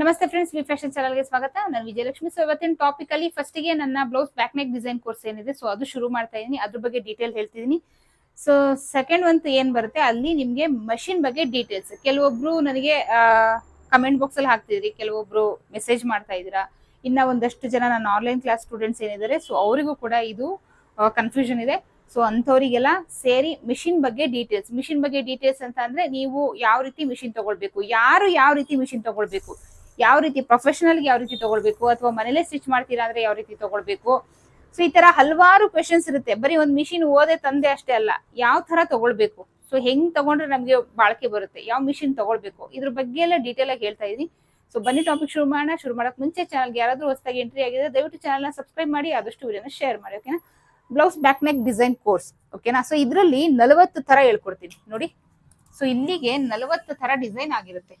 ನಮಸ್ತೆ friends V fashion ಚಾನಲ್ಗೆ ಸ್ವಾಗತ. ನಾನು ವಿಜಯಲಕ್ಷ್ಮಿ. ಸೊ ಇವತ್ತಿನ ಟಾಪಿಕ್ ಅಲ್ಲಿ ಫಸ್ಟ್ಗೆ ನನ್ನ blouse back neck design course ಏನಿದೆ ಸೊ ಅದು ಶುರು ಮಾಡ್ತಾ ಇದೀನಿ. ಅದ್ರ ಬಗ್ಗೆ ಡೀಟೇಲ್ ಹೇಳ್ತಿದೀನಿ. ಸೊ ಸೆಕೆಂಡ್ ಒಂದು ಏನ್ ಬರುತ್ತೆ? ಅಲ್ಲಿ ನಿಮ್ಗೆ ಮಷಿನ್ ಬಗ್ಗೆ ಡೀಟೇಲ್ಸ್ ಕೆಲವೊಬ್ರು ನನಗೆ ಕಮೆಂಟ್ ಬಾಕ್ಸ್ ಅಲ್ಲಿ ಹಾಕ್ತಿದ್ರಿ. ಕೆಲವೊಬ್ರು ಮೆಸೇಜ್ ಮಾಡ್ತಾ ಇದ್ದೀರಾ. ಇನ್ನ ಒಂದಷ್ಟು ಜನ ನನ್ನ ಆನ್ಲೈನ್ ಕ್ಲಾಸ್ ಸ್ಟೂಡೆಂಟ್ಸ್ ಏನಿದ್ದಾರೆ ಸೊ ಅವರಿಗೂ ಕೂಡ ಇದು ಕನ್ಫ್ಯೂಷನ್ ಇದೆ. ಸೊ ಅಂಥವರಿಗೆಲ್ಲ ಸೇರಿ ಮಿಷಿನ್ ಬಗ್ಗೆ ಡೀಟೇಲ್ಸ್ ಮಿಷಿನ್ ಬಗ್ಗೆ ಡೀಟೇಲ್ಸ್ ಅಂತ ಅಂದ್ರೆ ನೀವು ಯಾವ ರೀತಿ ಮಿಷಿನ್ ತಗೊಳ್ಬೇಕು? ಯಾರು ಯಾವ ರೀತಿ ಮಿಷಿನ್ ತಗೊಳ್ಬೇಕು? ಯಾವ ರೀತಿ ಪ್ರೊಫೆಷನಲ್ ಯಾವ ರೀತಿ ತಗೊಳ್ಬೇಕು ಅಥವಾ ಮನೇಲೆ ಸ್ಟಿಚ್ ಮಾಡ್ತೀರಾ ಅಂದ್ರೆ ಯಾವ ರೀತಿ ತಗೊಳ್ಬೇಕು? ಸೊ ಈ ತರ ಹಲವಾರು ಕ್ವೆಶನ್ಸ್ ಇರುತ್ತೆ. ಬರೀ ಒಂದು ಮಿಷಿನ್ ಓದೆ ತಂದೆ ಅಷ್ಟೇ ಅಲ್ಲ, ಯಾವ ತರ ತಗೊಳ್ಬೇಕು? ಸೊ ಹೆಂಗ್ ತಗೊಂಡ್ರೆ ನಮ್ಗೆ ಬಾಳಿಕೆ ಬರುತ್ತೆ, ಯಾವ ಮಿಷಿನ್ ತಗೊಳ್ಬೇಕು? ಇದ್ರ ಬಗ್ಗೆ ಎಲ್ಲ ಡೀಟೇಲ್ ಆಗಿ ಹೇಳ್ತಾ ಇದೀನಿ. ಸೊ ಬನ್ನಿ ಟಾಪಿಕ್ ಶುರು ಮಾಡೋಣ. ಶುರು ಮಾಡಕ್ ಮುಂಚೆ ಚಾನಲ್ಗೆ ಯಾರಾದ್ರೂ ಹೊಸದಾಗಿ ಎಂಟ್ರಿ ಆಗಿದೆ ದಯವಿಟ್ಟು ಚಾನಲ್ನ ಸಬ್ಸ್ಕ್ರೈಬ್ ಮಾಡಿ, ಆದಷ್ಟು ವಿಡಿಯೋನ ಶೇರ್ ಮಾಡಿ ಓಕೆನಾ blouse back neck design course ಓಕೆನಾ ಸೊ ಇದರಲ್ಲಿ ನಲವತ್ತು ತರ ಹೇಳ್ಕೊಡ್ತೀನಿ, ನೋಡಿ? ಸೊ ಇಲ್ಲಿಗೆ ನಲವತ್ತು ತರ ಡಿಸೈನ್ ಆಗಿರುತ್ತೆ.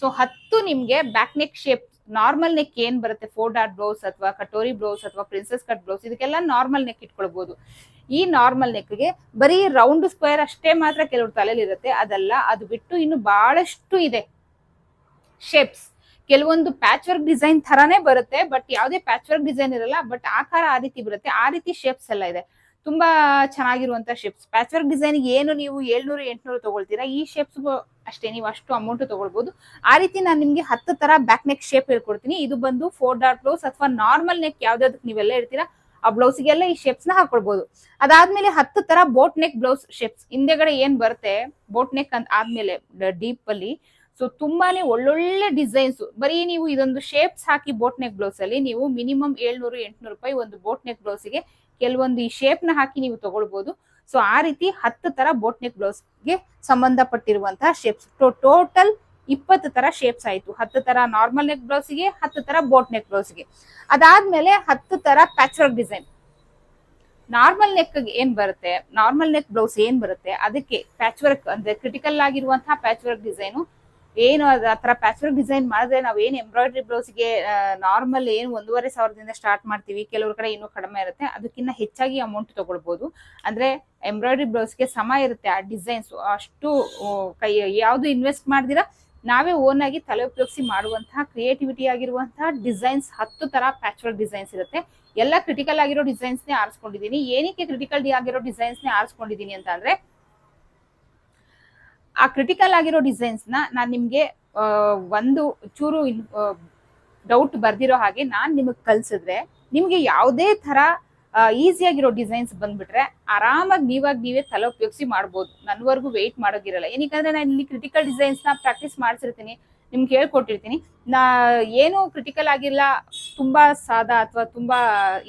ಸೊ ಹತ್ತು ನಿಮ್ಗೆ back neck shape normal neck ಏನ್ ಬರುತ್ತೆ? ಫೋರ್ ಡಾಟ್ ಬ್ಲೌಸ್ ಅಥವಾ ಕಟೋರಿ ಬ್ಲೌಸ್ ಅಥವಾ ಪ್ರಿನ್ಸೆಸ್ ಕಟ್ ಬ್ಲೌಸ್ ಇದಕ್ಕೆಲ್ಲ ನಾರ್ಮಲ್ ನೆಕ್ ಇಟ್ಕೊಳ್ಬಹುದು ಈ ನಾರ್ಮಲ್ ನೆಕ್ಗೆ ಬರೀ ರೌಂಡ್ ಸ್ಕ್ವೇರ್ ಅಷ್ಟೇ ಮಾತ್ರ ಕೆಲವ್ರ ತಲೆಯಲ್ಲಿ ಇರುತ್ತೆ. ಅದಲ್ಲ, ಅದು ಬಿಟ್ಟು ಇನ್ನು ಬಹಳಷ್ಟು ಇದೆ ಶೇಪ್ಸ್ ಕೆಲವೊಂದು ಪ್ಯಾಚ್ ವರ್ಕ್ ಡಿಸೈನ್ ತರಾನೇ ಬರುತ್ತೆ ಬಟ್ ಯಾವುದೇ ಪ್ಯಾಚ್ ವರ್ಕ್ ಡಿಸೈನ್ ಇರಲ್ಲ ಬಟ್ ಆಕಾರ ಆ ರೀತಿ ಬರುತ್ತೆ. ಆ ರೀತಿ ಶೇಪ್ಸ್ ಎಲ್ಲ ಇದೆ. ತುಂಬಾ ಚೆನ್ನಾಗಿರುವಂತ ಶೇಪ್ಸ್ ಪ್ಯಾಚ್ ವರ್ಕ್ ಡಿಸೈನ್ ಏನು ನೀವು ಏಳ್ನೂರು, ಎಂಟುನೂರು ತಗೊಳ್ತೀರಾ? ಈ ಶೇಪ್ಸ್ ಅಷ್ಟೇ, ನೀವು ಅಷ್ಟು ಅಮೌಂಟ್ ತಗೊಳ್ಬಹುದು ಆ ರೀತಿ ನಾನು ನಿಮ್ಗೆ ಹತ್ತು ತರ ಬ್ಯಾಕ್ ನೆಕ್ ಶೇಪ್ ಹೇಳ್ಕೊಡ್ತೀನಿ. ಇದು ಬಂದು ಫೋರ್ ಡಾಟ್ ಬ್ಲೌಸ್ ಅಥವಾ ನಾರ್ಮಲ್ ನೆಕ್ ಯಾವ್ದಾದ್ರು ನೀವೆಲ್ಲ ಇರ್ತೀರಾ ಆ ಬ್ಲೌಸ್ಗೆಲ್ಲ ಈ ಶೇಪ್ಸ್ನ ಹಾಕೊಳ್ಬಹುದು ಅದಾದ್ಮೇಲೆ ಹತ್ತು ತರ ಬೋಟ್ ನೆಕ್ ಬ್ಲೌಸ್ ಶೇಪ್ಸ್ ಹಿಂದೆಗಡೆ ಏನ್ ಬರುತ್ತೆ ಬೋಟ್ ನೆಕ್ ಅಂತ ಆದ್ಮೇಲೆ ಡೀಪ್ ಅಲ್ಲಿ. ಸೊ ತುಂಬಾನೇ ಒಳ್ಳೊಳ್ಳೆ ಡಿಸೈನ್ಸ್ ಬರೀ ನೀವು ಇದೊಂದು ಶೇಪ್ಸ್ ಹಾಕಿ ಬೋಟ್ ನೆಕ್ ಬ್ಲೌಸ್ ಅಲ್ಲಿ ನೀವು ಮಿನಿಮಮ್ ಏಳ್ನೂರು, ಎಂಟುನೂರು ರೂಪಾಯಿ ಒಂದು ಬೋಟ್ ನೆಕ್ ಬ್ಲೌಸ್ಗೆ ಕೆಲವೊಂದು ಈ ಶೇಪ್ನ ಹಾಕಿ ನೀವು ತಗೊಳ್ಬಹುದು ಸೊ ಆ ರೀತಿ ಹತ್ತು ತರ ಬೋಟ್ ನೆಕ್ ಬ್ಲೌಸ್ಗೆ ಸಂಬಂಧಪಟ್ಟಿರುವಂತಹ ಶೇಪ್ಸ್ ಟೋಟಲ್ ಇಪ್ಪತ್ತು ತರ ಶೇಪ್ಸ್ ಆಯ್ತು. ಹತ್ತು ತರ ನಾರ್ಮಲ್ ನೆಕ್ ಬ್ಲೌಸ್ಗೆ ಹತ್ತು ತರ ಬೋಟ್ ನೆಕ್ ಬ್ಲೌಸ್ಗೆ ಅದಾದ್ಮೇಲೆ ಹತ್ತು ತರ patch work design normal neck ಏನ್ ಬರುತ್ತೆ? ನಾರ್ಮಲ್ ನೆಕ್ ಬ್ಲೌಸ್ ಏನ್ ಬರುತ್ತೆ? ಅದಕ್ಕೆ ಪ್ಯಾಚ್ ವರ್ಕ್ ಅಂದ್ರೆ ಕ್ರಿಟಿಕಲ್ ಆಗಿರುವಂತಹ ಪ್ಯಾಚ್ ವರ್ಕ್ ಡಿಸೈನು ಏನು ಅದು ಆ ಥರ ಪ್ಯಾಚ್ ಡಿಸೈನ್ ಮಾಡಿದ್ರೆ ನಾವು ಏನು ಎಂಬ್ರಾಯ್ಡ್ರಿ ಬ್ಲೌಸ್ಗೆ ನಾರ್ಮಲ್ ಏನು ಒಂದೂವರೆ ಸಾವಿರದಿಂದ ಸ್ಟಾರ್ಟ್ ಮಾಡ್ತೀವಿ, ಕೆಲವ್ರ ಕಡೆ ಇನ್ನೂ ಕಡಿಮೆ ಇರುತ್ತೆ ಅದಕ್ಕಿಂತ ಹೆಚ್ಚಾಗಿ ಅಮೌಂಟ್ ತಗೊಳ್ಬಹುದು ಅಂದ್ರೆ ಎಂಬ್ರಾಯ್ಡ್ರಿ ಬ್ಲೌಸ್ಗೆ ಸಮ ಇರುತ್ತೆ ಆ ಡಿಸೈನ್ಸ್ ಅಷ್ಟು ಕೈ, ಯಾವುದು ಇನ್ವೆಸ್ಟ್ ಮಾಡ್ದಿರಾ, ನಾವೇ ಓನ್ ಆಗಿ ತಲೆ ಉಪಯೋಗಿಸಿ ಮಾಡುವಂತಹ ಕ್ರಿಯೇಟಿವಿಟಿ ಆಗಿರುವಂತಹ ಡಿಸೈನ್ಸ್ ಹತ್ತು ತರ ಪ್ಯಾಚ್ ಡಿಸೈನ್ಸ್ ಇರುತ್ತೆ. ಎಲ್ಲ ಕ್ರಿಟಿಕಲ್ ಆಗಿರೋ ಡಿಸೈನ್ಸ್ ನೇ ಆರಿಸ್ಕೊಂಡಿದೀನಿ. ಏನಕ್ಕೆ ಕ್ರಿಟಿಕಲ್ ಆಗಿರೋ ಡಿಸೈನ್ಸ್ ನೇ ಆರಿಸ್ಕೊಂಡಿದೀನಿ ಅಂತ ಅಂದ್ರೆ ಆ ಕ್ರಿಟಿಕಲ್ ಆಗಿರೋ ಡಿಸೈನ್ಸ್ನ ನಾನ್ ನಿಮ್ಗೆ ಒಂದು ಚೂರು ಡೌಟ್ ಬರ್ದಿರೋ ಹಾಗೆ ನಾನ್ ನಿಮಗೆ ಕಲ್ಸಿದ್ರೆ ನಿಮ್ಗೆ ಯಾವುದೇ ತರ ಈಸಿಯಾಗಿರೋ ಡಿಸೈನ್ಸ್ ಬಂದ್ಬಿಟ್ರೆ ಆರಾಮಾಗಿ ನೀವಾಗಿ ನೀವೇ ತಲೆ ಉಪಯೋಗಿಸಿ ಮಾಡ್ಬೋದು. ನನ್ವರೆಗೂ ವೆಯ್ಟ್ ಮಾಡೋಗಿರಲ್ಲ ಏನಕ್ಕಂದ್ರೆ ನಾನು ಇಲ್ಲಿ ಕ್ರಿಟಿಕಲ್ನ ಪ್ರಾಕ್ಟೀಸ್ ಮಾಡ್ಸಿರ್ತೀನಿ, ನಿಮ್ಗೆ ಹೇಳ್ಕೊಟ್ಟಿರ್ತೀನಿ. ನಾ, ಏನು ಕ್ರಿಟಿಕಲ್ ಆಗಿಲ್ಲ, ತುಂಬಾ ಸಾದಾ ಅಥವಾ ತುಂಬಾ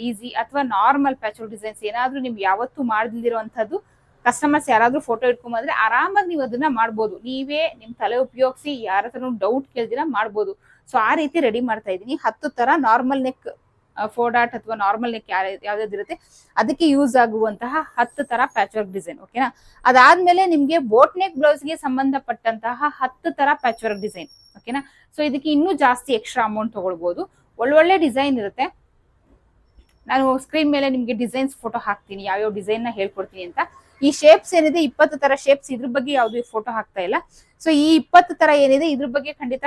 ಈಸಿ ಅಥವಾ ನಾರ್ಮಲ್ ಪ್ಯಾಚಲ್ ಡಿಸೈನ್ಸ್ ಏನಾದ್ರೂ ನಿಮ್ಗೆ ಯಾವತ್ತೂ ಮಾಡ್ದಿರೋಂಥದ್ದು ಕಸ್ಟಮರ್ಸ್ ಯಾರಾದ್ರೂ ಫೋಟೋ ಇಟ್ಕೊಂಬಂದ್ರೆ ಆರಾಮಾಗಿ ನೀವು ಅದನ್ನ ಮಾಡ್ಬೋದು. ನೀವೇ ನಿಮ್ ತಲೆ ಉಪಯೋಗಿಸಿ ಯಾರ ಡೌಟ್ ಕೇಳ್ದಿರ ಮಾಡ್ಬೋದು. ಸೊ ಆ ರೀತಿ ರೆಡಿ ಮಾಡ್ತಾ ಇದೀನಿ ಹತ್ತು ತರ normal neck four dot dot ಅಥವಾ ನಾರ್ಮಲ್ ನೆಕ್ ಯಾವ್ದಾವ್ದು ಇರುತ್ತೆ. ಅದಕ್ಕೆ ಯೂಸ್ ಆಗುವಂತಹ ಹತ್ತು ತರ ಪ್ಯಾಚ್ ವರ್ಕ್ ಡಿಸೈನ್ ಓಕೆನಾ ಅದಾದ್ಮೇಲೆ ನಿಮ್ಗೆ ಬೋಟ್ ನೆಕ್ ಬ್ಲೌಸ್ಗೆ ಸಂಬಂಧಪಟ್ಟಂತಹ ಹತ್ತು ತರ ಪ್ಯಾಚ್ ವರ್ಕ್ ಡಿಸೈನ್ ಓಕೆನಾ ಸೊ ಇದಕ್ಕೆ ಇನ್ನೂ ಜಾಸ್ತಿ ಎಕ್ಸ್ಟ್ರಾ ಅಮೌಂಟ್ ತಗೊಳ್ಬಹುದು ಒಳ್ಳೊಳ್ಳೆ ಡಿಸೈನ್ ಇರುತ್ತೆ. ನಾನು ಸ್ಕ್ರೀನ್ ಮೇಲೆ ನಿಮ್ಗೆ ಡಿಸೈನ್ಸ್ ಫೋಟೋ ಹಾಕ್ತೀನಿ, ಯಾವ್ಯಾವ ಡಿಸೈನ್ನ ಹೇಳ್ಕೊಡ್ತೀನಿ ಅಂತ. ಈ ಶೇಪ್ಸ್ ಏನಿದೆ, ಇಪ್ಪತ್ತು ತರ ಶೇಪ್ಸ್ ಇದ್ರ ಬಗ್ಗೆ ಯಾವ್ದು ಫೋಟೋ ಹಾಕ್ತಾ ಇಲ್ಲ. ಸೊ ಈ ಇಪ್ಪತ್ತು ತರ ಏನಿದೆ, ಇದ್ರ ಬಗ್ಗೆ ಖಂಡಿತ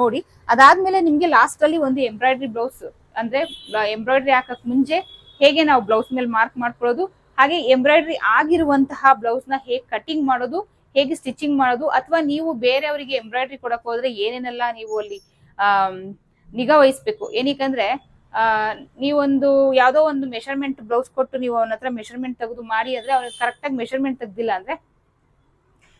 ನೋಡಿ. ಅದಾದ್ಮೇಲೆ ನಿಮ್ಗೆ ಲಾಸ್ಟ್ ಅಲ್ಲಿ ಒಂದು ಎಂಬ್ರಾಯ್ಡ್ರಿ ಬ್ಲೌಸ್ ಅಂದ್ರೆ ಎಂಬ್ರಾಯ್ಡ್ರಿ ಹಾಕಕ್ ಮುಂಚೆ ಹೇಗೆ ನಾವು ಬ್ಲೌಸ್ ಮೇಲೆ ಮಾರ್ಕ್ ಮಾಡ್ಕೊಳ್ಳೋದು, ಹಾಗೆ ಎಂಬ್ರಾಯ್ಡ್ರಿ ಆಗಿರುವಂತಹ ಬ್ಲೌಸ್ನ ಹೇಗೆ ಕಟಿಂಗ್ ಮಾಡೋದು, ಹೇಗೆ ಸ್ಟಿಚಿಂಗ್ ಮಾಡೋದು, ಅಥವಾ ನೀವು ಬೇರೆಯವರಿಗೆ ಎಂಬ್ರಾಯ್ಡ್ರಿ ಕೊಡಕ್ ಹೋದ್ರೆ ಏನೇನೆಲ್ಲ ನೀವು ಅಲ್ಲಿ ಆ ನಿಗಾ ವಹಿಸ್ಬೇಕು. ಏನಕ್ಕಂದ್ರೆ ನೀವೊಂದು ಯಾವ್ದೋ ಒಂದು ಮೆಷರ್ಮೆಂಟ್ ಬ್ಲೌಸ್ ಕೊಟ್ಟು ನೀವು ಅವನ ಹತ್ರ ಮೆಷರ್ಮೆಂಟ್ ತೆಗೆದು ಮಾಡಿ ಅಂದ್ರೆ ಕರೆಕ್ಟ್ ಕರೆಕ್ಟಾಗಿ ಮೆಷರ್ಮೆಂಟ್ ತೆಗ್ದಿಲ್ಲ ಅಂದ್ರೆ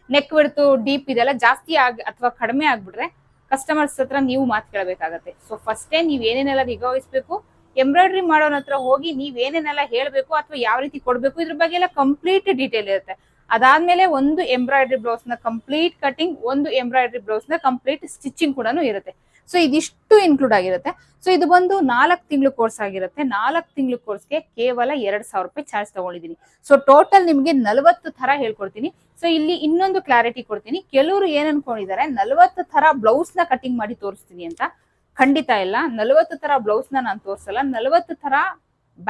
ನೆಕ್ ಬಿಡ್ತು ಡೀಪ್ ಇದೆಲ್ಲ ಜಾಸ್ತಿ ಆಗಿ, ಅಥವಾ ಕಡಿಮೆ ಆಗ್ಬಿಟ್ರೆ ಕಸ್ಟಮರ್ಸ್ ಹತ್ರ ನೀವು ಮಾತು ಕೇಳಬೇಕಾಗತ್ತೆ. ಸೊ ಫಸ್ಟೇ ನೀವು ಏನೇನೆಲ್ಲ ನಿಗಾವಹಿಸ್ಬೇಕು ಎಂಬ್ರಾಯ್ಡ್ರಿ ಮಾಡೋನ ಹತ್ರ ಹೋಗಿ ನೀವ್ ಏನೇನೆಲ್ಲ ಹೇಳಬೇಕು ಅಥವಾ ಯಾವ ರೀತಿ ಕೊಡ್ಬೇಕು ಇದ್ರ ಬಗ್ಗೆ ಎಲ್ಲ ಕಂಪ್ಲೀಟ್ ಡೀಟೇಲ್ ಇರುತ್ತೆ. ಅದಾದ್ಮೇಲೆ ಒಂದು ಎಂಬ್ರಾಯ್ಡ್ರಿ ಬ್ಲೌಸ್ನ ಕಂಪ್ಲೀಟ್ ಕಟಿಂಗ್ ಒಂದು ಎಂಬ್ರಾಯ್ಡ್ರಿ ಬ್ಲೌಸ್ನ ಕಂಪ್ಲೀಟ್ ಸ್ಟಿಚಿಂಗ್ ಕೂಡ ಇರುತ್ತೆ. ಸೊ ಇದಿಷ್ಟು ಇನ್ಕ್ಲೂಡ್ ಆಗಿರುತ್ತೆ. ಸೊ ಇದು ಬಂದು ನಾಲ್ಕು ತಿಂಗಳು ಕೋರ್ಸ್ ಆಗಿರುತ್ತೆ. ನಾಲ್ಕು ತಿಂಗಳು ಕೋರ್ಸ್ಗೆ ಕೇವಲ ಎರಡ್ ಸಾವಿರ ರೂಪಾಯಿ ಚಾರ್ಜ್ ತಗೊಂಡಿದ್ದೀನಿ. ಸೊ ಟೋಟಲ್ ನಿಮ್ಗೆ ನಲವತ್ತು ತರ ಹೇಳ್ಕೊಡ್ತೀನಿ. ಸೊ ಇಲ್ಲಿ ಇನ್ನೊಂದು ಕ್ಲಾರಿಟಿ ಕೊಡ್ತೀನಿ. ಕೆಲವರು ಏನ್ ಅನ್ಕೊಂಡಿದ್ದಾರೆ, ನಲವತ್ತು ತರ ಬ್ಲೌಸ್ನ ಕಟಿಂಗ್ ಮಾಡಿ ತೋರಿಸ್ತೀನಿ ಅಂತ. ಖಂಡಿತ ಇಲ್ಲ. ನಲವತ್ತು ತರ ಬ್ಲೌಸ್ನ ನಾನು ತೋರಿಸಲ್ಲ. ನಲವತ್ತು ತರ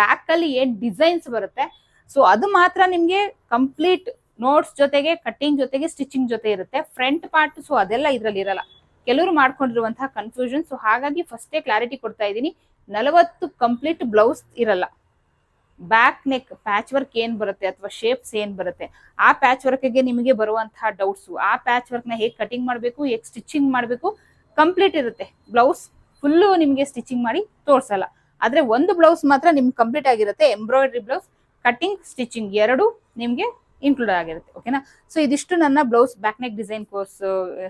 ಬ್ಯಾಕ್ ಅಲ್ಲಿ ಏನ್ ಡಿಸೈನ್ಸ್ ಬರುತ್ತೆ. ಸೊ ಅದು ಮಾತ್ರ ನಿಮ್ಗೆ ಕಂಪ್ಲೀಟ್ ನೋಟ್ಸ್ ಜೊತೆಗೆ ಕಟ್ಟಿಂಗ್ ಜೊತೆಗೆ ಸ್ಟಿಚಿಂಗ್ ಜೊತೆ ಇರುತ್ತೆ. ಫ್ರಂಟ್ ಪಾರ್ಟ್ ಸೊ ಅದೆಲ್ಲ ಇದ್ರಲ್ಲಿ ಇರಲ್ಲ. ಕೆಲವರು ಮಾಡ್ಕೊಂಡಿರುವಂತಹ ಕನ್ಫ್ಯೂಷನ್ ಸೊ ಹಾಗಾಗಿ ಫಸ್ಟೇ ಕ್ಲಾರಿಟಿ ಕೊಡ್ತಾ ಇದ್ದೀನಿ. ನಲವತ್ತು ಕಂಪ್ಲೀಟ್ ಬ್ಲೌಸ್ ಇರಲ್ಲ. ಬ್ಯಾಕ್ ನೆಕ್ ಪ್ಯಾಚ್ ವರ್ಕ್ ಏನ್ ಬರುತ್ತೆ ಅಥವಾ ಶೇಪ್ಸ್ ಏನ್ ಬರುತ್ತೆ? ಆ ಪ್ಯಾಚ್ ವರ್ಕ್ಗೆ ನಿಮಗೆ ಬರುವಂತಹ ಡೌಟ್ಸ್ ಆ ಪ್ಯಾಚ್ ವರ್ಕ್ನ ಹೇಗೆ ಕಟಿಂಗ್ ಮಾಡಬೇಕು, ಹೇಗೆ ಸ್ಟಿಚಿಂಗ್ ಮಾಡಬೇಕು? ಕಂಪ್ಲೀಟ್ ಇರುತ್ತೆ. ಬ್ಲೌಸ್ ಫುಲ್ಲು ನಿಮಗೆ ಸ್ಟಿಚಿಂಗ್ ಮಾಡಿ ತೋರಿಸಲ್ಲ. ಆದರೆ ಒಂದು ಬ್ಲೌಸ್ ಮಾತ್ರ ನಿಮ್ಗೆ ಕಂಪ್ಲೀಟ್ ಆಗಿರುತ್ತೆ. ಎಂಬ್ರಾಯ್ಡ್ರಿ ಬ್ಲೌಸ್ ಕಟಿಂಗ್ ಸ್ಟಿಚಿಂಗ್ ಎರಡು ನಿಮ್ಗೆ ಇನ್ಕ್ಲೂಡ್ ಆಗಿರುತ್ತೆ ಓಕೆನಾ ಸೊ ಇದಿಷ್ಟು ನನ್ನ blouse back neck design course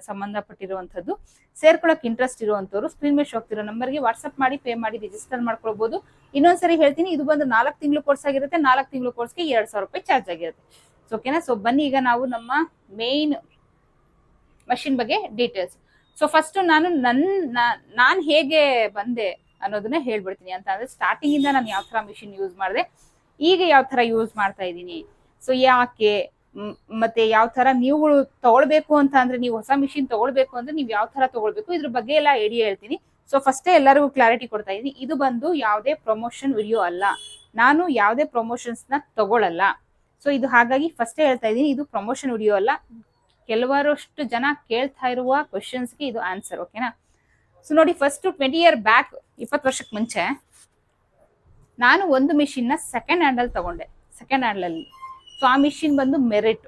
ಸಂಬಂಧಪಟ್ಟಿರುವಂಥದ್ದು. ಸೇರ್ಕೊಳಕ್ ಇಂಟ್ರೆಸ್ಟ್ ಇರುವಂತವ್ರು ಸ್ಕ್ರೀನ್ ಮೇಲೆ ಹೋಗ್ತಿರೋ ನಂಬರ್ಗೆ ವಾಟ್ಸ್ಆಪ್ ಮಾಡಿ ಪೇ ಮಾಡಿ ರಿಜಿಸ್ಟರ್ ಮಾಡ್ಕೊಳ್ಬೋದು. ಇನ್ನೊಂದ್ಸರಿ ಹೇಳ್ತೀನಿ, ಇದು ಬಂದು ನಾಲ್ಕು ತಿಂಗಳು ಕೋರ್ಸ್ ಆಗಿರುತ್ತೆ, ನಾಲ್ಕು ತಿಂಗಳು ಕೋರ್ಸ್ಗೆ ಎರಡ್ ಸಾವಿರ ರೂಪಾಯಿ ಚಾರ್ಜ್ ಆಗಿರುತ್ತೆ. ಸೊ ಓಕೆನಾ ಸೊ ಬನ್ನಿ, ಈಗ ನಾವು ನಮ್ಮ ಮೇನ್ ಮಷಿನ್ ಬಗ್ಗೆ ಡೀಟೇಲ್ಸ್ ಸೊ ಫಸ್ಟ್ ನಾನು ನನ್ನ ನಾನು ಹೇಗೆ ಬಂದೆ ಅನ್ನೋದನ್ನ ಹೇಳ್ಬಿಡ್ತೀನಿ. ಅಂತ ಅಂದ್ರೆ ಸ್ಟಾರ್ಟಿಂಗ್ ಇಂದ ನಾನು ಯಾವ ತರ ಮಿಷಿನ್ ಯೂಸ್ ಮಾಡಿದೆ, ಈಗ ಯಾವ ತರ ಯೂಸ್ ಮಾಡ್ತಾ ಇದ್ದೀನಿ. ಸೊ ಯಾಕೆ? ಮತ್ತೆ ಯಾವ ತರ ನೀವುಗಳು ತಗೊಳ್ಬೇಕು ಅಂತ ಅಂದ್ರೆ ನೀವು ಹೊಸ ಮಿಷಿನ್ ತಗೊಳ್ಬೇಕು ಅಂದ್ರೆ ನೀವು ಯಾವ ತರ ತಗೊಳ್ಬೇಕು? ಇದ್ರ ಬಗ್ಗೆ ಎಲ್ಲ ಐಡಿಯಾ ಹೇಳ್ತೀನಿ. ಸೊ ಫಸ್ಟೇ ಎಲ್ಲರಿಗೂ ಕ್ಲಾರಿಟಿ ಕೊಡ್ತಾ ಇದ್ದೀನಿ ಇದು ಬಂದು ಯಾವುದೇ ಪ್ರಮೋಷನ್ ವಿಡಿಯೋ ಅಲ್ಲ. ನಾನು ಯಾವುದೇ ಪ್ರಮೋಷನ್ಸ್ ತಗೊಳ್ಳಲ್ಲ ಸೊ ಇದು ಹಾಗಾಗಿ ಫಸ್ಟೇ ಹೇಳ್ತಾ ಇದ್ದೀನಿ ಇದು ಪ್ರಮೋಷನ್ ವಿಡಿಯೋ ಅಲ್ಲ. ಕೆಲವರಷ್ಟು ಜನ ಕೇಳ್ತಾ ಇರುವ ಕ್ವಶನ್ಸ್ಗೆ ಇದು ಆನ್ಸರ್ ಓಕೆನಾ ಸೊ ನೋಡಿ ಫಸ್ಟ್ ಟ್ವೆಂಟಿ ಇಯರ್ ಬ್ಯಾಕ್ ಇಪ್ಪತ್ತು ವರ್ಷಕ್ಕೆ ಮುಂಚೆ, ನಾನು ಒಂದು ಮಿಷಿನ್ನ ಸೆಕೆಂಡ್ ಹ್ಯಾಂಡಲ್ ತಗೊಂಡೆ. ಸೆಕೆಂಡ್ ಹ್ಯಾಂಡಲಲ್ಲಿ ಸೊ ಆ ಮಿಷಿನ್ ಬಂದು ಮೆರಿಟ್.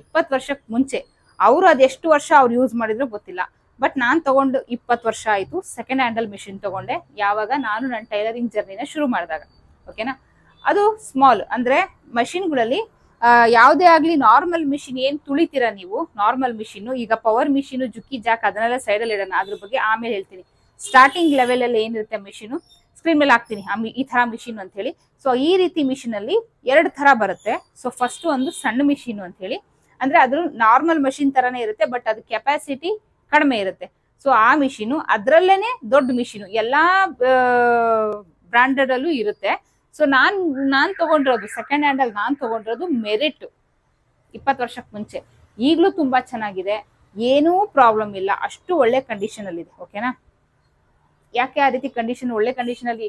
ಇಪ್ಪತ್ತು ವರ್ಷಕ್ಕೆ ಮುಂಚೆ. ಅವರು ಅದೆಷ್ಟು ವರ್ಷ ಅವ್ರು ಯೂಸ್ ಮಾಡಿದ್ರು ಗೊತ್ತಿಲ್ಲ. ಬಟ್ ನಾನು ತಗೊಂಡು ಇಪ್ಪತ್ತು ವರ್ಷ ಆಯಿತು. ಸೆಕೆಂಡ್ ಹ್ಯಾಂಡಲ್ ಮಿಷಿನ್ ತಗೊಂಡೆ. ಯಾವಾಗ? ನಾನು ನನ್ನ ಟೈಲರಿಂಗ್ ಜರ್ನಿನ ಶುರು ಮಾಡಿದಾಗ. ಓಕೆನಾ ಅದು ಸ್ಮಾಲ್ ಅಂದ್ರೆ ಮಷಿನ್ಗಳಲ್ಲಿ ಯಾವುದೇ ಆಗಲಿ ನಾರ್ಮಲ್ ಮಿಷಿನ್ ಏನು ತುಳಿತೀರ ನೀವು? ನಾರ್ಮಲ್ ಮಿಷಿನ್ನು ಈಗ ಪವರ್ ಮಿಷಿನು ಜುಕ್ಕಿ, ಜಾಕ್, ಅದನ್ನೆಲ್ಲ ಸೈಡಲ್ಲಿ ಇಡೋಣ. ಅದ್ರ ಬಗ್ಗೆ ಆಮೇಲೆ ಹೇಳ್ತೀನಿ. ಸ್ಟಾರ್ಟಿಂಗ್ ಲೆವೆಲಲ್ಲಿ ಏನಿರುತ್ತೆ ಮಿಷಿನ್ ಸ್ಕ್ರೀನ್ ಮೇಲೆ ಹಾಕ್ತೀನಿ ಈ ತರ ಮಿಷಿನ್ ಅಂತ ಹೇಳಿ ಸೊ ಈ ರೀತಿ ಮಿಷಿನ್ ಅಲ್ಲಿ ಎರಡು ತರ ಬರುತ್ತೆ. ಸೊ ಫಸ್ಟ್ ಒಂದು ಸಣ್ಣ ಮಿಷಿನ್ ಅಂತ ಹೇಳಿ ಅಂದ್ರೆ ಅದು ನಾರ್ಮಲ್ ಮಷಿನ್ ತರನೇ ಇರುತ್ತೆ ಬಟ್ ಅದು ಕೆಪಾಸಿಟಿ ಕಡಿಮೆ ಇರುತ್ತೆ. ಸೊ ಆ ಮಿಷಿನು ಅದ್ರಲ್ಲೇನೆ ದೊಡ್ಡ ಮಿಷಿನು ಎಲ್ಲಾ ಬ್ರಾಂಡೆಡ್ ಅಲ್ಲೂ ಇರುತ್ತೆ. ಸೊ ನಾನ್ ನಾನ್ ತಗೊಂಡಿರೋದು ಸೆಕೆಂಡ್ ಹ್ಯಾಂಡ್ ಅಲ್ಲಿ ನಾನ್ ತಗೊಂಡಿರೋದು ಮೆರಿಟ್ ಇಪ್ಪತ್ತು ವರ್ಷಕ್ಕೆ ಮುಂಚೆ. ಈಗಲೂ ತುಂಬಾ ಚೆನ್ನಾಗಿದೆ. ಏನೂ ಪ್ರಾಬ್ಲಮ್ ಇಲ್ಲ. ಅಷ್ಟು ಒಳ್ಳೆ ಕಂಡೀಷನ್ ಅಲ್ಲಿ ಇದೆ ಓಕೆನಾ ಯಾಕೆ ಆ ರೀತಿ ಕಂಡೀಷನ್ ಒಳ್ಳೆ ಕಂಡೀಷನ್ ಅಲ್ಲಿ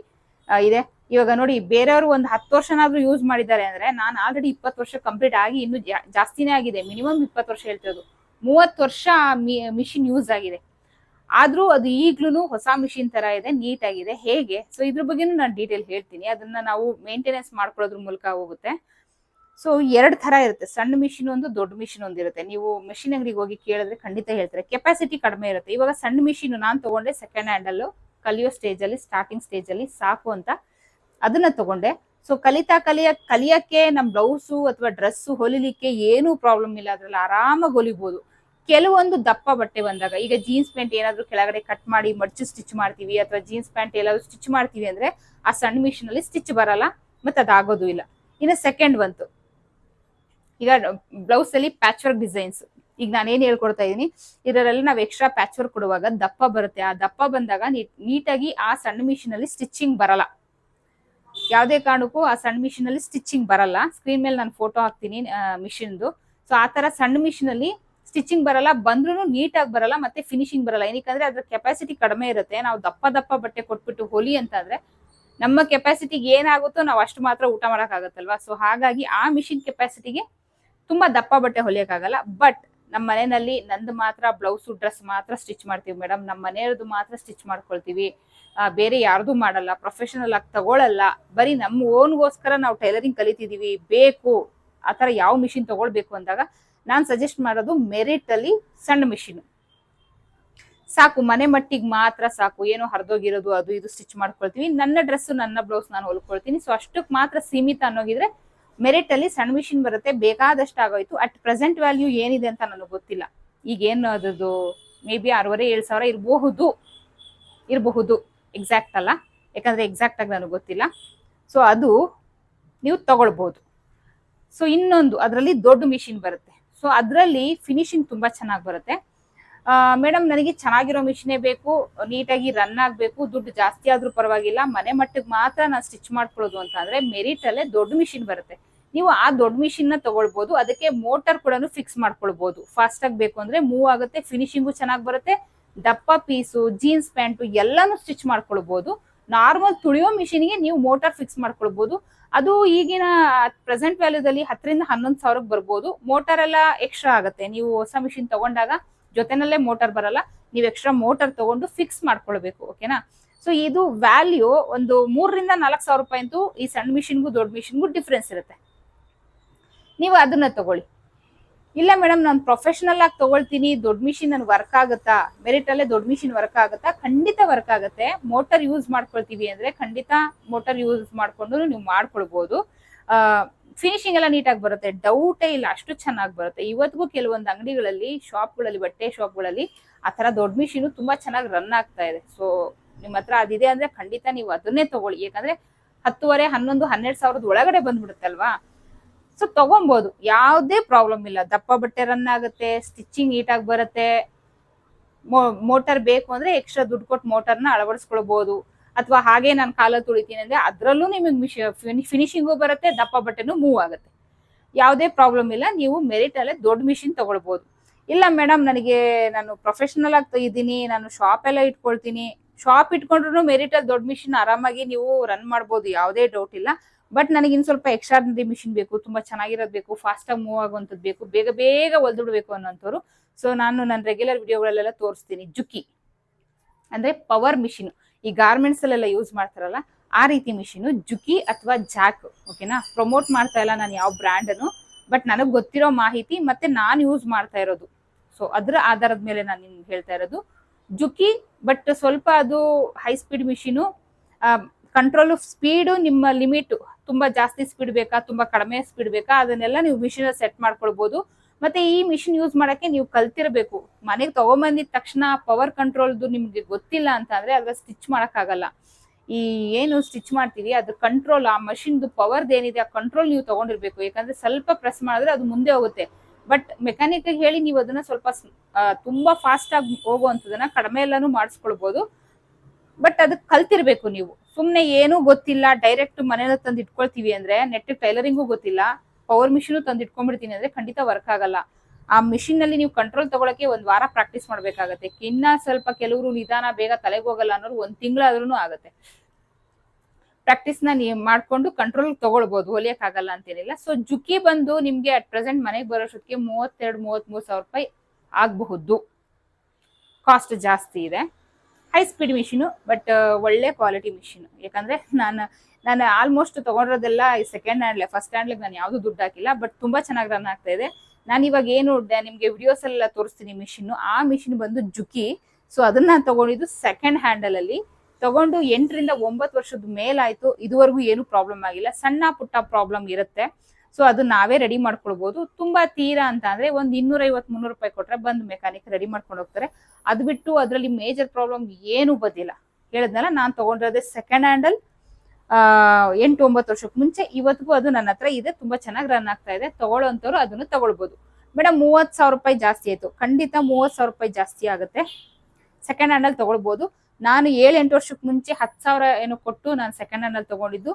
ಇದೆ? ಇವಾಗ ನೋಡಿ, ಬೇರೆಯವರು ಒಂದು ಹತ್ತು ವರ್ಷನಾದ್ರೂ ಯೂಸ್ ಮಾಡಿದ್ದಾರೆ ಅಂದ್ರೆ ನಾನು ಆಲ್ರೆಡಿ ಇಪ್ಪತ್ತು ವರ್ಷ ಕಂಪ್ಲೀಟ್ ಆಗಿ ಇನ್ನು ಜಾಸ್ತಿನೇ ಆಗಿದೆ. ಮಿನಿಮಮ್ ಇಪ್ಪತ್ತು ವರ್ಷ ಹೇಳ್ತಿರೋದು. ಮೂವತ್ತು ವರ್ಷ ಮಿಷಿನ್ ಯೂಸ್ ಆಗಿದೆ. ಆದ್ರೂ ಅದು ಈಗ್ಲೂ ಹೊಸ ಮಿಷಿನ್ ತರ ಇದೆ ನೀಟ್ ಆಗಿದೆ. ಹೇಗೆ? ಸೊ ಇದ್ರ ಬಗ್ಗೆ ನಾನು ಡೀಟೇಲ್ ಹೇಳ್ತೀನಿ. ಅದನ್ನ ನಾವು ಮೇಂಟೆನೆನ್ಸ್ ಮಾಡ್ಕೊಳ್ಳೋದ್ರ ಮೂಲಕ ಹೋಗುತ್ತೆ. ಸೊ ಎರಡು ತರ ಇರುತ್ತೆ. ಸಣ್ಣ ಮಿಷಿನ್ ಒಂದು, ದೊಡ್ಡ ಮಿಷಿನ್ ಒಂದು ಇರುತ್ತೆ. ನೀವು ಮಿಷಿನ್ ಅಂಗಡಿಗೆ ಹೋಗಿ ಕೇಳಿದ್ರೆ ಖಂಡಿತ ಹೇಳ್ತಾರೆ. ಕೆಪಾಸಿಟಿ ಕಡಿಮೆ ಇರುತ್ತೆ. ಇವಾಗ ಸಣ್ಣ ಮಿಷಿನ್ ನಾನು ತಗೊಂಡೆ ಸೆಕೆಂಡ್ ಹ್ಯಾಂಡಲ್ ಕಲಿಯೋ ಸ್ಟೇಜ್ ಅಲ್ಲಿ ಸ್ಟಾರ್ಟಿಂಗ್ ಸ್ಟೇಜ್ ಅಲ್ಲಿ ಸಾಕು ಅಂತ ಅದನ್ನ ತಗೊಂಡೆ. ಸೊ ಕಲಿತಾ ಕಲಿಯ, ಕಲಿಯಕ್ಕೆ ನಮ್ ಬ್ಲೌಸು ಅಥವಾ ಡ್ರೆಸ್ಸು ಹೊಲಿಲಿಕ್ಕೆ ಏನೂ ಪ್ರಾಬ್ಲಮ್ ಇಲ್ಲ. ಅದ್ರಲ್ಲಿ ಆರಾಮಾಗಿ ಹೊಲಿಬೋದು. ಕೆಲವೊಂದು ದಪ್ಪ ಬಟ್ಟೆ ಬಂದಾಗ, ಈಗ ಜೀನ್ಸ್ ಪ್ಯಾಂಟ್ ಏನಾದರೂ ಕೆಳಗಡೆ ಕಟ್ ಮಾಡಿ ಮಡ್ಚು ಸ್ಟಿಚ್ ಮಾಡ್ತೀವಿ ಅಥವಾ ಜೀನ್ಸ್ ಪ್ಯಾಂಟ್ ಎಲ್ಲಾದ್ರೂ ಸ್ಟಿಚ್ ಮಾಡ್ತೀವಿ ಅಂದ್ರೆ ಆ ಸಣ್ಣ ಮಿಷಿನಲ್ಲಿ ಸ್ಟಿಚ್ ಬರಲ್ಲ, ಮತ್ತೆ ಅದಾಗೋದು ಇಲ್ಲ. ಇನ್ನು ಸೆಕೆಂಡ್ ಬಂತು. ಈಗ ಬ್ಲೌಸ್ ಅಲ್ಲಿ ಪ್ಯಾಚ್ ವರ್ಕ್ ಡಿಸೈನ್ಸ್ ಈಗ ನಾನೇನ್ ಹೇಳ್ಕೊಡ್ತಾ ಇದೀನಿ? ಇದರಲ್ಲಿ ನಾವು ಎಕ್ಸ್ಟ್ರಾ ಪ್ಯಾಚ್ ವರ್ಕ್ ಕೊಡುವಾಗ ದಪ್ಪ ಬರುತ್ತೆ. ಆ ದಪ್ಪ ಬಂದಾಗ ನೀಟಾಗಿ ಆ ಸಣ್ಣ ಮಿಷಿನ್ ಅಲ್ಲಿ ಸ್ಟಿಚಿಂಗ್ ಬರಲ್ಲ. ಯಾವುದೇ ಕಾರಣಕ್ಕೂ ಆ ಸಣ್ಣ ಮಿಷಿನ್ ಅಲ್ಲಿ ಸ್ಟಿಚಿಂಗ್ ಬರಲ್ಲ. ಸ್ಕ್ರೀನ್ ಮೇಲೆ ನಾನು ಫೋಟೋ ಹಾಕ್ತೀನಿ ಮಿಷಿನ್ದು ಸೊ ಆ ತರ ಸಣ್ಣ ಮಿಷಿನ್ ಅಲ್ಲಿ ಸ್ಟಿಚಿಂಗ್ ಬರಲ್ಲ. ಬಂದ್ರೂ ನೀಟಾಗಿ ಬರಲ್ಲ ಮತ್ತೆ ಫಿನಿಶಿಂಗ್ ಬರಲ್ಲ. ಏನಕ್ಕಂದ್ರೆ ಅದ್ರ ಕೆಪಾಸಿಟಿ ಕಡಿಮೆ ಇರುತ್ತೆ. ನಾವು ದಪ್ಪ ದಪ್ಪ ಬಟ್ಟೆ ಕೊಟ್ಬಿಟ್ಟು ಹೊಲಿ ಅಂತಂದ್ರೆ ನಮ್ಮ ಕೆಪಾಸಿಟಿಗೆ ಏನಾಗುತ್ತೋ ನಾವು ಅಷ್ಟು ಮಾತ್ರ ಊಟ ಮಾಡೋಕ್ಕಾಗತ್ತಲ್ವಾ ಸೊ ಹಾಗಾಗಿ ಆ ಮಿಷಿನ್ ಕೆಪಾಸಿಟಿಗೆ ತುಂಬಾ ದಪ್ಪ ಬಟ್ಟೆ ಹೊಲಿಯಕ್ಕಾಗಲ್ಲ. ಬಟ್ ನಮ್ಮ ಮನೆಯಲ್ಲಿ ನಂದು ಮಾತ್ರ ಬ್ಲೌಸು ಡ್ರೆಸ್ ಮಾತ್ರ ಸ್ಟಿಚ್ ಮಾಡ್ತೀವಿ ಮೇಡಮ್ ನಮ್ಮ ಮನೆಯವ್ರದ್ದು ಮಾತ್ರ ಸ್ಟಿಚ್ ಮಾಡ್ಕೊಳ್ತೀವಿ. ಬೇರೆ ಯಾರ್ದು ಮಾಡಲ್ಲ ಪ್ರೊಫೆಷನಲ್ ಆಗಿ ತಗೊಳ್ಳಲ್ಲ ಬರೀ ನಮ್ಮ ಓನ್ಗೋಸ್ಕರ ನಾವು ಟೈಲರಿಂಗ್ ಕಲಿತಿದೀವಿ. ಬೇಕು. ಆ ಥರ ಯಾವ ಮಿಷಿನ್ ತಗೊಳ್ಬೇಕು ಅಂದಾಗ ನಾನು ಸಜೆಸ್ಟ್ ಮಾಡೋದು ಮೆರಿಟ್ ಅಲ್ಲಿ ಸಣ್ಣ ಮಿಷಿನ್ ಸಾಕು, ಮನೆ ಮಟ್ಟಿಗೆ ಮಾತ್ರ ಸಾಕು. ಏನೋ ಹರಿದೋಗಿರೋದು, ಅದು ಇದು ಸ್ಟಿಚ್ ಮಾಡ್ಕೊಳ್ತೀವಿ. ನನ್ನ ಡ್ರೆಸ್ ನನ್ನ ಬ್ಲೌಸ್ ನಾನು ಹೊಲ್ಕೊಳ್ತೀನಿ. ಸೊ ಅಷ್ಟಕ್ಕೆ ಮಾತ್ರ ಸೀಮಿತ ಅನ್ನೋಗಿದ್ರೆ ಮೆರಿಟ್ ಅಲ್ಲಿ ಸಣ್ಣ ಮಿಷಿನ್ ಬರುತ್ತೆ ಬೇಕಾದಷ್ಟು ಆಗೋಯ್ತು ಅಟ್ ಪ್ರೆಸೆಂಟ್ ವ್ಯಾಲ್ಯೂ ಏನಿದೆ ಅಂತ ನನಗೆ ಗೊತ್ತಿಲ್ಲ. ಈಗ ಏನು ಅದ್ರದ್ದು? ಮೇ ಬಿ ಆರೂವರೆ, ಏಳು ಸಾವಿರ ಇರಬಹುದು. ಇರಬಹುದು. ಎಕ್ಸಾಕ್ಟ್ ಅಲ್ಲ. ಯಾಕಂದ್ರೆ ಎಕ್ಸಾಕ್ಟ್ ಆಗಿ ನನಗೆ ಗೊತ್ತಿಲ್ಲ. ಸೊ ಅದು ನೀವು ತಗೊಳ್ಬಹುದು ಸೊ ಇನ್ನೊಂದು, ಅದರಲ್ಲಿ ದೊಡ್ಡ ಮಿಷಿನ್ ಬರುತ್ತೆ. ಸೊ ಅದರಲ್ಲಿ ಫಿನಿಶಿಂಗ್ ತುಂಬಾ ಚೆನ್ನಾಗಿ ಬರುತ್ತೆ. ಮೇಡಮ್, ನನಗೆ ಚೆನ್ನಾಗಿರೋ ಮಿಷಿನೇ ಬೇಕು, ನೀಟಾಗಿ ರನ್ ಆಗಬೇಕು, ದುಡ್ಡು ಜಾಸ್ತಿ ಆದ್ರೂ ಪರವಾಗಿಲ್ಲ, ಮನೆ ಮಟ್ಟಿಗೆ ಮಾತ್ರ ನಾನು ಸ್ಟಿಚ್ ಮಾಡ್ಕೊಳ್ಳೋದು ಅಂತ ಅಂದ್ರೆ ಮೆರಿಟ್ ದೊಡ್ಡ ಮಿಷಿನ್ ಬರುತ್ತೆ. ನೀವು ಆ ದೊಡ್ಡ ಮಿಷಿನ್ನ ಅದಕ್ಕೆ ಮೋಟರ್ ಕೂಡ ಫಿಕ್ಸ್ ಮಾಡ್ಕೊಳ್ಬೋದು. ಫಾಸ್ಟ್ ಆಗಿ ಬೇಕು ಅಂದ್ರೆ ಮೂವ್ ಆಗುತ್ತೆ ಫಿನಿಶಿಂಗು ಚೆನ್ನಾಗಿ ಬರುತ್ತೆ, ದಪ್ಪ ಪೀಸು, ಜೀನ್ಸ್ ಪ್ಯಾಂಟು ಎಲ್ಲಾನು ಸ್ಟಿಚ್ ಮಾಡ್ಕೊಳ್ಬೋದು. ನಾರ್ಮಲ್ ತುಳಿಯೋ ಮಿಷಿನ್ಗೆ ನೀವು ಮೋಟರ್ ಫಿಕ್ಸ್ ಮಾಡ್ಕೊಳ್ಬೋದು. ಅದು ಈಗಿನ ಪ್ರೆಸೆಂಟ್ ವ್ಯಾಲ್ಯೂದಲ್ಲಿ ಹತ್ತರಿಂದ ಹನ್ನೊಂದು ಸಾವಿರಕ್ಕೆ ಬರ್ಬೋದು. ಮೋಟರ್ ಎಲ್ಲ ಎಕ್ಸ್ಟ್ರಾ ಆಗುತ್ತೆ. ನೀವು ಹೊಸ ಮಿಷಿನ್ ತಗೊಂಡಾಗ ಜೊತೆನಲ್ಲೇ ಮೋಟರ್ ಬರಲ್ಲ, ನೀವು ಎಕ್ಸ್ಟ್ರಾ ಮೋಟರ್ ತಗೊಂಡು ಫಿಕ್ಸ್ ಮಾಡ್ಕೊಳ್ಬೇಕು ಓಕೆನಾ ಸೊ ಇದು ವ್ಯಾಲ್ಯೂ ಒಂದು ಮೂರರಿಂದ ನಾಲ್ಕು ಸಾವಿರ ರೂಪಾಯಿ ಅಂತೂ ಈ ಸಣ್ಣ ಮಿಷಿನ್ಗೂ ದೊಡ್ಡ ಮಿಷಿನ್ಗೂ ಡಿಫ್ರೆನ್ಸ್ ಇರುತ್ತೆ. ನೀವು ಅದನ್ನ ತಗೊಳ್ಳಿ. ಇಲ್ಲ ಮೇಡಮ್ ನಾನು ಪ್ರೊಫೆಷನಲ್ ಆಗಿ ತಗೊಳ್ತೀನಿ, ದೊಡ್ಡ ಮಿಷಿನ್ ನನ್ಗೆ ವರ್ಕ್ ಆಗುತ್ತಾ? ಮೆರಿಟ್ ಅಲ್ಲೇ ದೊಡ್ಡ ಮಿಷಿನ್ ವರ್ಕ್ ಆಗುತ್ತಾ? ಖಂಡಿತ ವರ್ಕ್ ಆಗುತ್ತೆ. ಮೋಟರ್ ಯೂಸ್ ಮಾಡ್ಕೊಳ್ತೀವಿ ಅಂದ್ರೆ ಖಂಡಿತ ಮೋಟರ್ ಯೂಸ್ ಮಾಡ್ಕೊಂಡು ನೀವು ಮಾಡ್ಕೊಳ್ಬಹುದು ಫಿನಿಶಿಂಗ್ ಎಲ್ಲ ನೀಟಾಗಿ ಬರುತ್ತೆ. ಡೌಟೇ ಇಲ್ಲ, ಅಷ್ಟು ಚೆನ್ನಾಗಿ ಬರುತ್ತೆ. ಇವತ್ತಿಗೂ ಕೆಲವೊಂದು ಅಂಗಡಿಗಳಲ್ಲಿ ಶಾಪ್ಗಳಲ್ಲಿ ಬಟ್ಟೆ ಶಾಪ್ಗಳಲ್ಲಿ ಆ ತರ ದೊಡ್ಡ ಮಿಷಿನ್ ತುಂಬಾ ಚೆನ್ನಾಗಿ ರನ್ ಆಗ್ತಾ ಇದೆ. ಸೊ ನಿಮ್ಮ ಹತ್ರ ಅದಿದೆ ಅಂದ್ರೆ ಖಂಡಿತ ನೀವು ಅದನ್ನೇ ತಗೊಳ್ಳಿ. ಯಾಕಂದ್ರೆ ಹತ್ತುವರೆ, ಹನ್ನೊಂದು, ಹನ್ನೆರಡು ಸಾವಿರದ ಒಳಗಡೆ ಬಂದ್ಬಿಡುತ್ತಲ್ವಾ ಸೊ ತಗೊಬಹುದು ಯಾವುದೇ ಪ್ರಾಬ್ಲಮ್ ಇಲ್ಲ. ದಪ್ಪ ಬಟ್ಟೆ ರನ್ ಆಗುತ್ತೆ ಸ್ಟಿಚಿಂಗ್ ನೀಟಾಗಿ ಬರುತ್ತೆ. ಮೋಟರ್ ಬೇಕು ಅಂದ್ರೆ ಎಕ್ಸ್ಟ್ರಾ ದುಡ್ಡು ಕೊಟ್ಟು ಮೋಟರ್ನ ಅಳವಡಿಸ್ಕೊಳ್ಬಹುದು ಅಥವಾ ಹಾಗೆ ನಾನು ಕಾಲ ತುಳಿತೀನಿ ಅಂದ್ರೆ ಅದರಲ್ಲೂ ನಿಮಗೆ ಮಿಷ ಫಿನಿಶಿಂಗು ಬರುತ್ತೆ, ದಪ್ಪ ಬಟ್ಟೆನೂ ಮೂವ್ ಆಗುತ್ತೆ. ಯಾವುದೇ ಪ್ರಾಬ್ಲಮ್ ಇಲ್ಲ, ನೀವು ಮೆರಿಟ್ ಅಲ್ಲೇ ದೊಡ್ಡ ಮಿಷಿನ್ ತಗೊಳ್ಬಹುದು ಇಲ್ಲ ಮೇಡಮ್ ನನಗೆ ನಾನು ಪ್ರೊಫೆಷನಲ್ ಆಗಿ ಇದ್ದೀನಿ ನಾನು ಶಾಪ್ ಎಲ್ಲ ಇಟ್ಕೊಳ್ತೀನಿ. ಶಾಪ್ ಇಟ್ಕೊಂಡ್ರು ಮೆರಿಟ್ ಅಲ್ಲಿ ದೊಡ್ಡ ಮಿಷಿನ್ ಆರಾಮಾಗಿ ನೀವು ರನ್ ಮಾಡ್ಬೋದು, ಯಾವುದೇ ಡೌಟ್ ಇಲ್ಲ. ಬಟ್ ನನಗೆ ಇನ್ನು ಸ್ವಲ್ಪ ಎಕ್ಸ್ಟ್ರಾರ್ನರಿ ಮಿಷಿನ್ ಬೇಕು, ತುಂಬಾ ಚೆನ್ನಾಗಿರೋದು ಬೇಕು ಫಾಸ್ಟ್ ಆಗಿ ಮೂವ್ ಆಗುವಂಥದ್ದು ಬೇಕು, ಬೇಗ ಬೇಗ ಹೊಲ್ದುಡ್ಬೇಕು ಅನ್ನೋಂಥವ್ರು. ಸೊ ನಾನು ನನ್ನ ರೆಗ್ಯುಲರ್ ವಿಡಿಯೋಗಳಲ್ಲೆಲ್ಲ ತೋರಿಸ್ತೀನಿ, ಜುಕ್ಕಿ. ಅಂದ್ರೆ ಪವರ್ ಮಿಷಿನ್ ಈ ಗಾರ್ಮೆಂಟ್ಸ್ ಅಲ್ಲೆಲ್ಲ ಯೂಸ್ ಮಾಡ್ತಾರಲ್ಲ, ಆ ರೀತಿ ಮಿಷಿನ್ ಜುಕಿ ಅಥವಾ ಜಾಕ್ ಓಕೆನಾ ಪ್ರಮೋಟ್ ಮಾಡ್ತಾ ಇಲ್ಲ ನಾನು ಯಾವ ಬ್ರ್ಯಾಂಡ್ ಅನ್ನು ಬಟ್ ನನಗೆ ಗೊತ್ತಿರೋ ಮಾಹಿತಿ ಮತ್ತೆ ನಾನು ಯೂಸ್ ಮಾಡ್ತಾ ಇರೋದು. ಸೊ ಅದರ ಆಧಾರದ ಮೇಲೆ ನಾನು ನಿಮ್ಗೆ ಹೇಳ್ತಾ ಇರೋದು. ಜುಕಿ ಬಟ್ ಸ್ವಲ್ಪ ಅದು high speed machine control speed ನಿಮ್ಮ ಲಿಮಿಟ್ ತುಂಬಾ ಜಾಸ್ತಿ ಸ್ಪೀಡ್ ಬೇಕಾ, ತುಂಬಾ ಕಡಿಮೆ ಸ್ಪೀಡ್ ಬೇಕಾ, ಅದನ್ನೆಲ್ಲ ನೀವು ಮಿಷಿನ್ ಸೆಟ್ ಮಾಡ್ಕೊಳ್ಬಹುದು ಮತ್ತೆ ಈ ಮಿಷಿನ್ ಯೂಸ್ ಮಾಡಕ್ಕೆ ನೀವು ಕಲ್ತಿರಬೇಕು. ಮನೆಗೆ ತಗೊಂಬಂದಿದ ತಕ್ಷಣ ಪವರ್ ಕಂಟ್ರೋಲ್ದು ನಿಮ್ಗೆ ಗೊತ್ತಿಲ್ಲ ಅಂತ ಅಂದ್ರೆ ಅದ್ರ ಸ್ಟಿಚ್ ಆಗಲ್ಲ ಈ ಏನು ಸ್ಟಿಚ್ ಮಾಡ್ತೀವಿ ಅದ್ರ ಕಂಟ್ರೋಲ್ ಆ ಮಷಿನ್ದು ಪವರ್ ಏನಿದೆ ಆ ಕಂಟ್ರೋಲ್ ನೀವು ತಗೊಂಡಿರ್ಬೇಕು. ಯಾಕಂದ್ರೆ ಸ್ವಲ್ಪ ಪ್ರೆಸ್ ಮಾಡಿದ್ರೆ ಅದು ಮುಂದೆ ಹೋಗುತ್ತೆ. ಬಟ್ ಮೆಕ್ಯಾನಿಕ್ ಹೇಳಿ ನೀವು ಅದನ್ನ ಸ್ವಲ್ಪ ತುಂಬಾ ಫಾಸ್ಟ್ ಆಗಿ ಹೋಗುವಂತದನ್ನ ಕಡಿಮೆ ಎಲ್ಲಾನು ಮಾಡಿಸ್ಕೊಳ್ಬಹುದು ಬಟ್ ಅದಕ್ಕೆ ಕಲ್ತಿರ್ಬೇಕು ನೀವು. ಸುಮ್ನೆ ಏನೂ ಗೊತ್ತಿಲ್ಲ ಡೈರೆಕ್ಟ್ ಮನೇಲಿ ತಂದು ಇಟ್ಕೊಳ್ತೀವಿ ಅಂದ್ರೆ ನೆಟ್ ಟೈಲರಿಂಗು ಗೊತ್ತಿಲ್ಲ. ಪವರ್ ಮಿಷಿನ್ ತಂದು ಇಟ್ಕೊಂಡ್ಬಿಡ್ತೀನಿ ಅಂದ್ರೆ ಖಂಡಿತ ವರ್ಕ್ ಆಗಲ್ಲ. ಆ ಮಿಷಿನ್ನಲ್ಲಿ ನೀವು ಕಂಟ್ರೋಲ್ ತಗೊಳಕ್ಕೆ ಒಂದ್ ವಾರ ಪ್ರಾಕ್ಟೀಸ್ ಮಾಡ್ಬೇಕಾಗತ್ತೆ. ಕಿನ್ನ ಸ್ವಲ್ಪ ಕೆಲವರು ನಿಧಾನ ಬೇಗ ತಲೆಗೆ ಹೋಗಲ್ಲ ಅನ್ನೋರು ಒಂದ್ ತಿಂಗಳಾದ್ರೂ ಆಗುತ್ತೆ. ಪ್ರಾಕ್ಟೀಸ್ನ ನೀವು ಮಾಡ್ಕೊಂಡು ಕಂಟ್ರೋಲ್ ತಗೊಳ್ಬಹುದು ಹೊಲಿಯಕ್ ಆಗಲ್ಲ ಅಂತೇನಿಲ್ಲ. ಸೊ ಜುಕ್ಕಿ ಬಂದು ನಿಮ್ಗೆ ಅಟ್ ಪ್ರೆಸೆಂಟ್ ಮನೆಗೆ ಬರೋಷ್ಟೊತ್ತಿಗೆ ಮೂವತ್ತೆರಡು ಮೂವತ್ತ್ ಮೂರು ಸಾವಿರ ರೂಪಾಯಿ ಆಗಬಹುದು. ಕಾಸ್ಟ್ ಜಾಸ್ತಿ ಇದೆ. ಹೈ ಸ್ಪೀಡ್ ಮಿಷಿನು ಬಟ್ ಒಳ್ಳೆ ಕ್ವಾಲಿಟಿ ಮಿಷಿನ್ ಯಾಕಂದ್ರೆ ನಾನು ನಾನು ಆಲ್ಮೋಸ್ಟ್ ತಗೊಂಡಿರೋದೆಲ್ಲ ಸೆಕೆಂಡ್ ಹ್ಯಾಂಡ್ಲೆ ಫಸ್ಟ್ ಹ್ಯಾಂಡ್ಲಿಗೆ ನಾನು ಯಾವುದು ದುಡ್ಡು ಹಾಕಿಲ್ಲ ಬಟ್ ತುಂಬಾ ಚೆನ್ನಾಗಿ ರನ್ ಆಗ್ತಾ ಇದೆ. ನಾನು ಇವಾಗ ಏನು ನಿಮಗೆ ವಿಡಿಯೋಸ್ ಎಲ್ಲ ತೋರಿಸ್ತೀನಿ ಮಿಷಿನ್ ಆ ಮಿಷಿನ್ ಬಂದು ಜುಕಿ. ಸೊ ಅದನ್ನ ನಾನು ತಗೊಂಡಿದ್ದು ಸೆಕೆಂಡ್ ಹ್ಯಾಂಡಲ್ ಅಲ್ಲಿ ತಗೊಂಡು ಎಂಟರಿಂದ ಒಂಬತ್ತು ವರ್ಷದ ಮೇಲಾಯ್ತು. ಇದುವರೆಗೂ ಏನು ಪ್ರಾಬ್ಲಮ್ ಆಗಿಲ್ಲ. ಸಣ್ಣ ಪುಟ್ಟ ಪ್ರಾಬ್ಲಮ್ ಇರುತ್ತೆ. ಸೊ ಅದನ್ನ ನಾವೇ ರೆಡಿ ಮಾಡ್ಕೊಳ್ಬಹುದು ತುಂಬಾ ತೀರಾ ಅಂತ ಅಂದ್ರೆ ಒಂದ್ ಇನ್ನೂರ ಐವತ್ ಮುನ್ನೂರು ರೂಪಾಯಿ ಕೊಟ್ರೆ ಬಂದು ಮೆಕ್ಯಾನಿಕ್ ರೆಡಿ ಮಾಡ್ಕೊಂಡು ಹೋಗ್ತಾರೆ. ಅದ್ ಬಿಟ್ಟು ಅದರಲ್ಲಿ ಮೇಜರ್ ಪ್ರಾಬ್ಲಮ್ ಏನು ಬದಿಲ್ಲ. ಹೇಳಿದ್ನಲ್ಲ, ನಾನು ತಗೊಂಡಿರೋದೇ ಸೆಕೆಂಡ್ ಹ್ಯಾಂಡಲ್ ಎಂಟು, ಒಂಬತ್ತು ವರ್ಷಕ್ಕೆ ಮುಂಚೆ ಇವತ್ತಿಗೂ ಅದು ನನ್ನ ಹತ್ರ ಇದೆ. ತುಂಬಾ ಚೆನ್ನಾಗಿ ರನ್ ಆಗ್ತಾ ಇದೆ. ತಗೊಳ್ಳೋಂಥವ್ರು ಅದನ್ನು ತಗೊಳ್ಬೋದು. ಮೇಡಮ್ ಮೂವತ್ ಸಾವಿರ ರೂಪಾಯಿ ಜಾಸ್ತಿ ಆಯ್ತು. ಖಂಡಿತ ಮೂವತ್ ಸಾವಿರ ರೂಪಾಯಿ ಜಾಸ್ತಿ ಆಗುತ್ತೆ. ಸೆಕೆಂಡ್ ಹ್ಯಾಂಡಲ್ಲಿ ತಗೊಳ್ಬೋದು. ನಾನು ಏಳು ಎಂಟು ವರ್ಷಕ್ಕೆ ಮುಂಚೆ ಹತ್ತು ಸಾವಿರ ಏನೋ ಕೊಟ್ಟು ನಾನು ಸೆಕೆಂಡ್ ಹ್ಯಾಂಡಲ್ ತಗೊಂಡಿದ್ದು.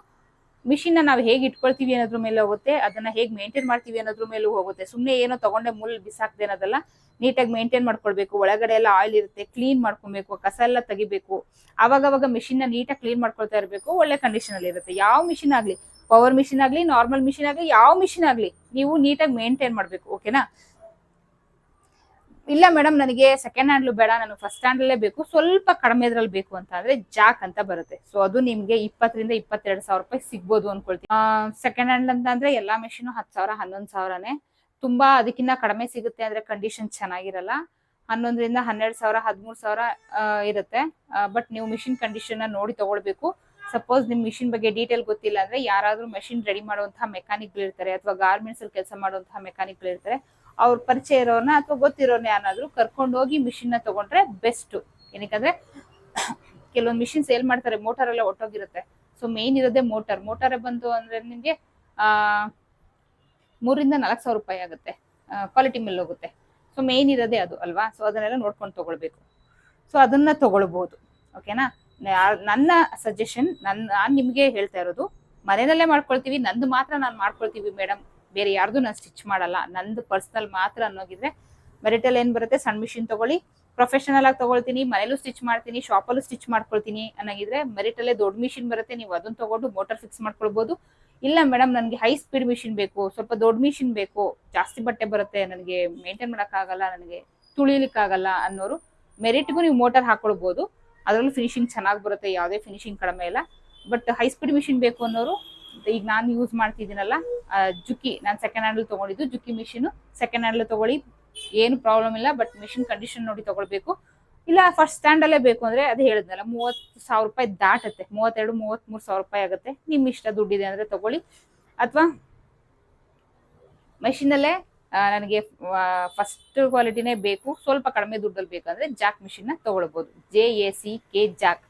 ಮಿಷಿನ್ ನಾವು ಹೇಗೆ ಇಟ್ಕೊಳ್ತೀವಿ ಅನ್ನೋದ್ರ ಮೇಲೆ ಹೋಗುತ್ತೆ, ಅದನ್ನ ಹೇಗೆ ಮೇಂಟೈನ್ ಮಾಡ್ತೀವಿ ಅನ್ನೋದ್ರ ಮೇಲೂ ಹೋಗುತ್ತೆ. ಸುಮ್ಮನೆ ಏನೋ ತಗೊಂಡೆ ಮುಲ್ ಬಿಸಾಕ್ದೆ ಅನ್ನೋದಲ್ಲ, ನೀಟಾಗಿ ಮೇಂಟೈನ್ ಮಾಡ್ಕೊಳ್ಬೇಕು, ಒಳಗಡೆ ಎಲ್ಲ ಆಯಿಲ್ ಇರುತ್ತೆ ಕ್ಲೀನ್ ಮಾಡ್ಕೊಬೇಕು ಕಸ ಎಲ್ಲ ತೆಗಿಬೇಕು. ಅವಾಗ ಅವಾಗ ಮಿಷಿನ್ನ ನೀಟಾಗಿ ಕ್ಲೀನ್ ಮಾಡ್ಕೊಳ್ತಾ ಇರಬೇಕು, ಒಳ್ಳೆ ಕಂಡೀಷನ್ ಅಲ್ಲಿ ಇರುತ್ತೆ. ಯಾವ ಮಿಷಿನ್ ಆಗ್ಲಿ ಪವರ್ ಮಿಷಿನ್ ಆಗ್ಲಿ ನಾರ್ಮಲ್ ಮಿಷಿನ್ ಆಗ್ಲಿ, ಯಾವ ಮಿಷಿನ್ ಆಗ್ಲಿ, ನೀವು ನೀಟಾಗಿ ಮೇಂಟೈನ್ ಮಾಡ್ಬೇಕು ಓಕೆನಾ ಇಲ್ಲ ಮೇಡಮ್ ನನಗೆ ಸೆಕೆಂಡ್ ಹ್ಯಾಂಡ್ಲು ಬೇಡ, ನಾನು ಫಸ್ಟ್ ಹ್ಯಾಂಡಲ್ಲೇ ಬೇಕು. ಸ್ವಲ್ಪ ಕಡಿಮೆ ಇದ್ರಲ್ಲಿ ಬೇಕು ಅಂತ ಅಂದ್ರೆ ಜಾಕ್ ಅಂತ ಬರುತ್ತೆ. ಸೊ ಅದು ನಿಮ್ಗೆ ಇಪ್ಪತ್ತರಿಂದ ಇಪ್ಪತ್ತೆರಡು ಸಾವಿರ ರೂಪಾಯಿ ಸಿಗ್ಬೋದು ಅನ್ಕೊಳ್ತೀನಿ. ಸೆಕೆಂಡ್ ಹ್ಯಾಂಡ್ ಅಂತ ಅಂದ್ರೆ ಎಲ್ಲಾ ಮೆಷಿನ್ ಹತ್ತು ಸಾವಿರ, ಹನ್ನೊಂದು ಸಾವಿರನೇ. ತುಂಬಾ ಅದಕ್ಕಿಂತ ಕಡಿಮೆ ಸಿಗುತ್ತೆ ಅಂದ್ರೆ ಕಂಡೀಷನ್ ಚೆನ್ನಾಗಿರಲ್ಲ. ಹನ್ನೊಂದರಿಂದ ಹನ್ನೆರಡು ಸಾವಿರ, ಹದಿಮೂರು ಸಾವಿರ ಇರುತ್ತೆ. ಬಟ್ ನೀವು ಮಿಷಿನ್ ಕಂಡೀಷನ್ ನೋಡಿ ತಗೊಳ್ಬೇಕು. ಸಪೋಸ್ ನಿಮ್ ಮಿಷಿನ್ ಬಗ್ಗೆ ಡೀಟೇಲ್ ಗೊತ್ತಿಲ್ಲ ಅಂದ್ರೆ ಯಾರಾದ್ರೂ ಮೆಷಿನ್ ರೆಡಿ ಮಾಡುವಂತಹ ಮೆಕ್ಯಾನಿಕ್ ಇರ್ತಾರೆ ಅಥವಾ ಗಾರ್ಮೆಂಟ್ಸ್ ಅಲ್ಲಿ ಕೆಲಸ ಮಾಡುವಂತಹ ಮೆಕ್ಯಾನಿಕ್ ಇರ್ತಾರೆ ಅವ್ರ ಪರಿಚಯ ಇರೋರ್ನ ಅಥವಾ ಗೊತ್ತಿರೋರ್ನ ಯಾರಾದ್ರೂ ಕರ್ಕೊಂಡು ಹೋಗಿ ಮಿಷಿನ್ನ ತಗೊಂಡ್ರೆ ಬೆಸ್ಟ್ ಏನಕ್ಕಂದ್ರೆ ಕೆಲವೊಂದು ಮಿಷಿನ್ ಸೇಲ್ ಮಾಡ್ತಾರೆ ಮೋಟಾರ್ ಎಲ್ಲ ಒಟ್ಟೋಗಿರುತ್ತೆ. ಸೊ ಮೇನ್ ಇರೋದೇ ಮೋಟಾರ್ ಮೋಟಾರ್ ಬಂತು ಅಂದ್ರೆ ನಿಮ್ಗೆ, ಆ, ಮೂರಿಂದ ನಾಲ್ಕು ಸಾವಿರ ರೂಪಾಯಿ ಆಗುತ್ತೆ. ಕ್ವಾಲಿಟಿ ಮೇಲೆ ಹೋಗುತ್ತೆ. ಸೊ ಮೇನ್ ಇರೋದೇ ಅದು ಅಲ್ವಾ? ಸೊ ಅದನ್ನೆಲ್ಲ ನೋಡ್ಕೊಂಡು ತಗೊಳ್ಬೇಕು. ಸೊ ಅದನ್ನ ತಗೊಳ್ಬಹುದು ಓಕೆನಾ ನನ್ನ ಸಜೆಷನ್ ನನ್ನ, ನಾನು ನಿಮಗೆ ಹೇಳ್ತಾ ಇರೋದು, ಮನೆಯಲ್ಲೇ ಮಾಡ್ಕೊಳ್ತೀವಿ, ನಂದು ಮಾತ್ರ ನಾನು ಮಾಡ್ಕೊಳ್ತೀವಿ ಮೇಡಮ್ ಬೇರೆ ಯಾರ್ದು ನಾನು ಸ್ಟಿಚ್ ಮಾಡಲ್ಲ. ನಂದು ಪರ್ಸನಲ್ ಮಾತ್ರ ಅನ್ನೋಗಿದ್ರೆ ಮೆರಿಟಲ್ ಏನ್ ಬರುತ್ತೆ? ಸಣ್ಣ ಮಿಷಿನ್ ತಗೊಳ್ಳಿ. ಪ್ರೊಫೆಷನಲ್ ಆಗಿ ತಗೊಳ್ತೀನಿ. ಮನೇಲೂ ಸ್ಟಿಚ್ ಮಾಡ್ತೀನಿ. ಶಾಪಲ್ಲೂ ಸ್ಟಿಚ್ ಮಾಡ್ಕೊಳ್ತೀನಿ ಅನ್ನೋಗಿದ್ರೆ ಮೆರಿಟಲ್ಲೇ ದೊಡ್ಡ ಮಿಷಿನ್ ಬರುತ್ತೆ. ನೀವು ಅದನ್ನ ತಗೊಂಡು ಮೋಟರ್ ಫಿಕ್ಸ್ ಮಾಡ್ಕೊಳ್ಬಹುದು ಇಲ್ಲ ಮೇಡಮ್ ನನಗೆ ಹೈ ಸ್ಪೀಡ್ ಮಿಷಿನ್ ಬೇಕು. ಸ್ವಲ್ಪ ದೊಡ್ಡ ಮಿಷಿನ್ ಬೇಕು. ಜಾಸ್ತಿ ಬಟ್ಟೆ ಬರುತ್ತೆ. ನನಗೆ ಮೇಂಟೈನ್ ಮಾಡೋಕ್ಕಾಗಲ್ಲ. ನನಗೆ ತುಳಿಲಿಕ್ಕಾಗಲ್ಲ ಅನ್ನೋರು ಮೆರಿಟ್ಗೂ ನೀವು ಮೋಟರ್ ಹಾಕೊಳ್ಬೋದು. ಅದರಲ್ಲೂ ಫಿನಿಶಿಂಗ್ ಚೆನ್ನಾಗಿ ಬರುತ್ತೆ. ಯಾವುದೇ ಫಿನಿಶಿಂಗ್ ಕಡಿಮೆ ಇಲ್ಲ. ಬಟ್ ಹೈ ಸ್ಪೀಡ್ ಮಿಷಿನ್ ಬೇಕು ಅನ್ನೋರು ಈಗ ನಾನು ಯೂಸ್ ಮಾಡ್ತಿದ್ದೀನಲ್ಲ ಜುಕ್ಕಿ. ನಾನು ಸೆಕೆಂಡ್ ಹ್ಯಾಂಡಲ್ ತಗೊಂಡಿದ್ದು ಜುಕ್ಕಿ ಮಿಷಿನ್ ಸೆಕೆಂಡ್ ಹ್ಯಾಂಡಲ್ ತಗೊಳ್ಳಿ. ಏನು ಪ್ರಾಬ್ಲಮ್ ಇಲ್ಲ ಬಟ್ ಮಿಷಿನ್ ಕಂಡೀಷನ್ ನೋಡಿ ತಗೊಳ್ಬೇಕು. ಇಲ್ಲ ಫಸ್ಟ್ ಸ್ಟ್ಯಾಂಡ್ ಅಲ್ಲೇ ಬೇಕು ಅಂದ್ರೆ ಅದು ಹೇಳಿದ್ನಲ್ಲ, ಮೂವತ್ತು ಸಾವಿರ ರೂಪಾಯಿ ದಾಟತ್ತೆ. ಮೂವತ್ತೆರಡು ಮೂವತ್ಮೂರು ಸಾವಿರ ರೂಪಾಯಿ ಆಗುತ್ತೆ. ನಿಮ್ ಇಷ್ಟ ದುಡ್ಡಿದೆ ಅಂದ್ರೆ ತಗೊಳ್ಳಿ. ಅಥವಾ ಮಷಿನಲ್ಲೇ ನನಗೆ ಫಸ್ಟ್ ಕ್ವಾಲಿಟಿನೇ ಬೇಕು. ಸ್ವಲ್ಪ ಕಡಿಮೆ ದುಡ್ಡಲ್ಲಿ ಬೇಕಂದ್ರೆ Jack ಮಿಷಿನ್ನ J A C K Jack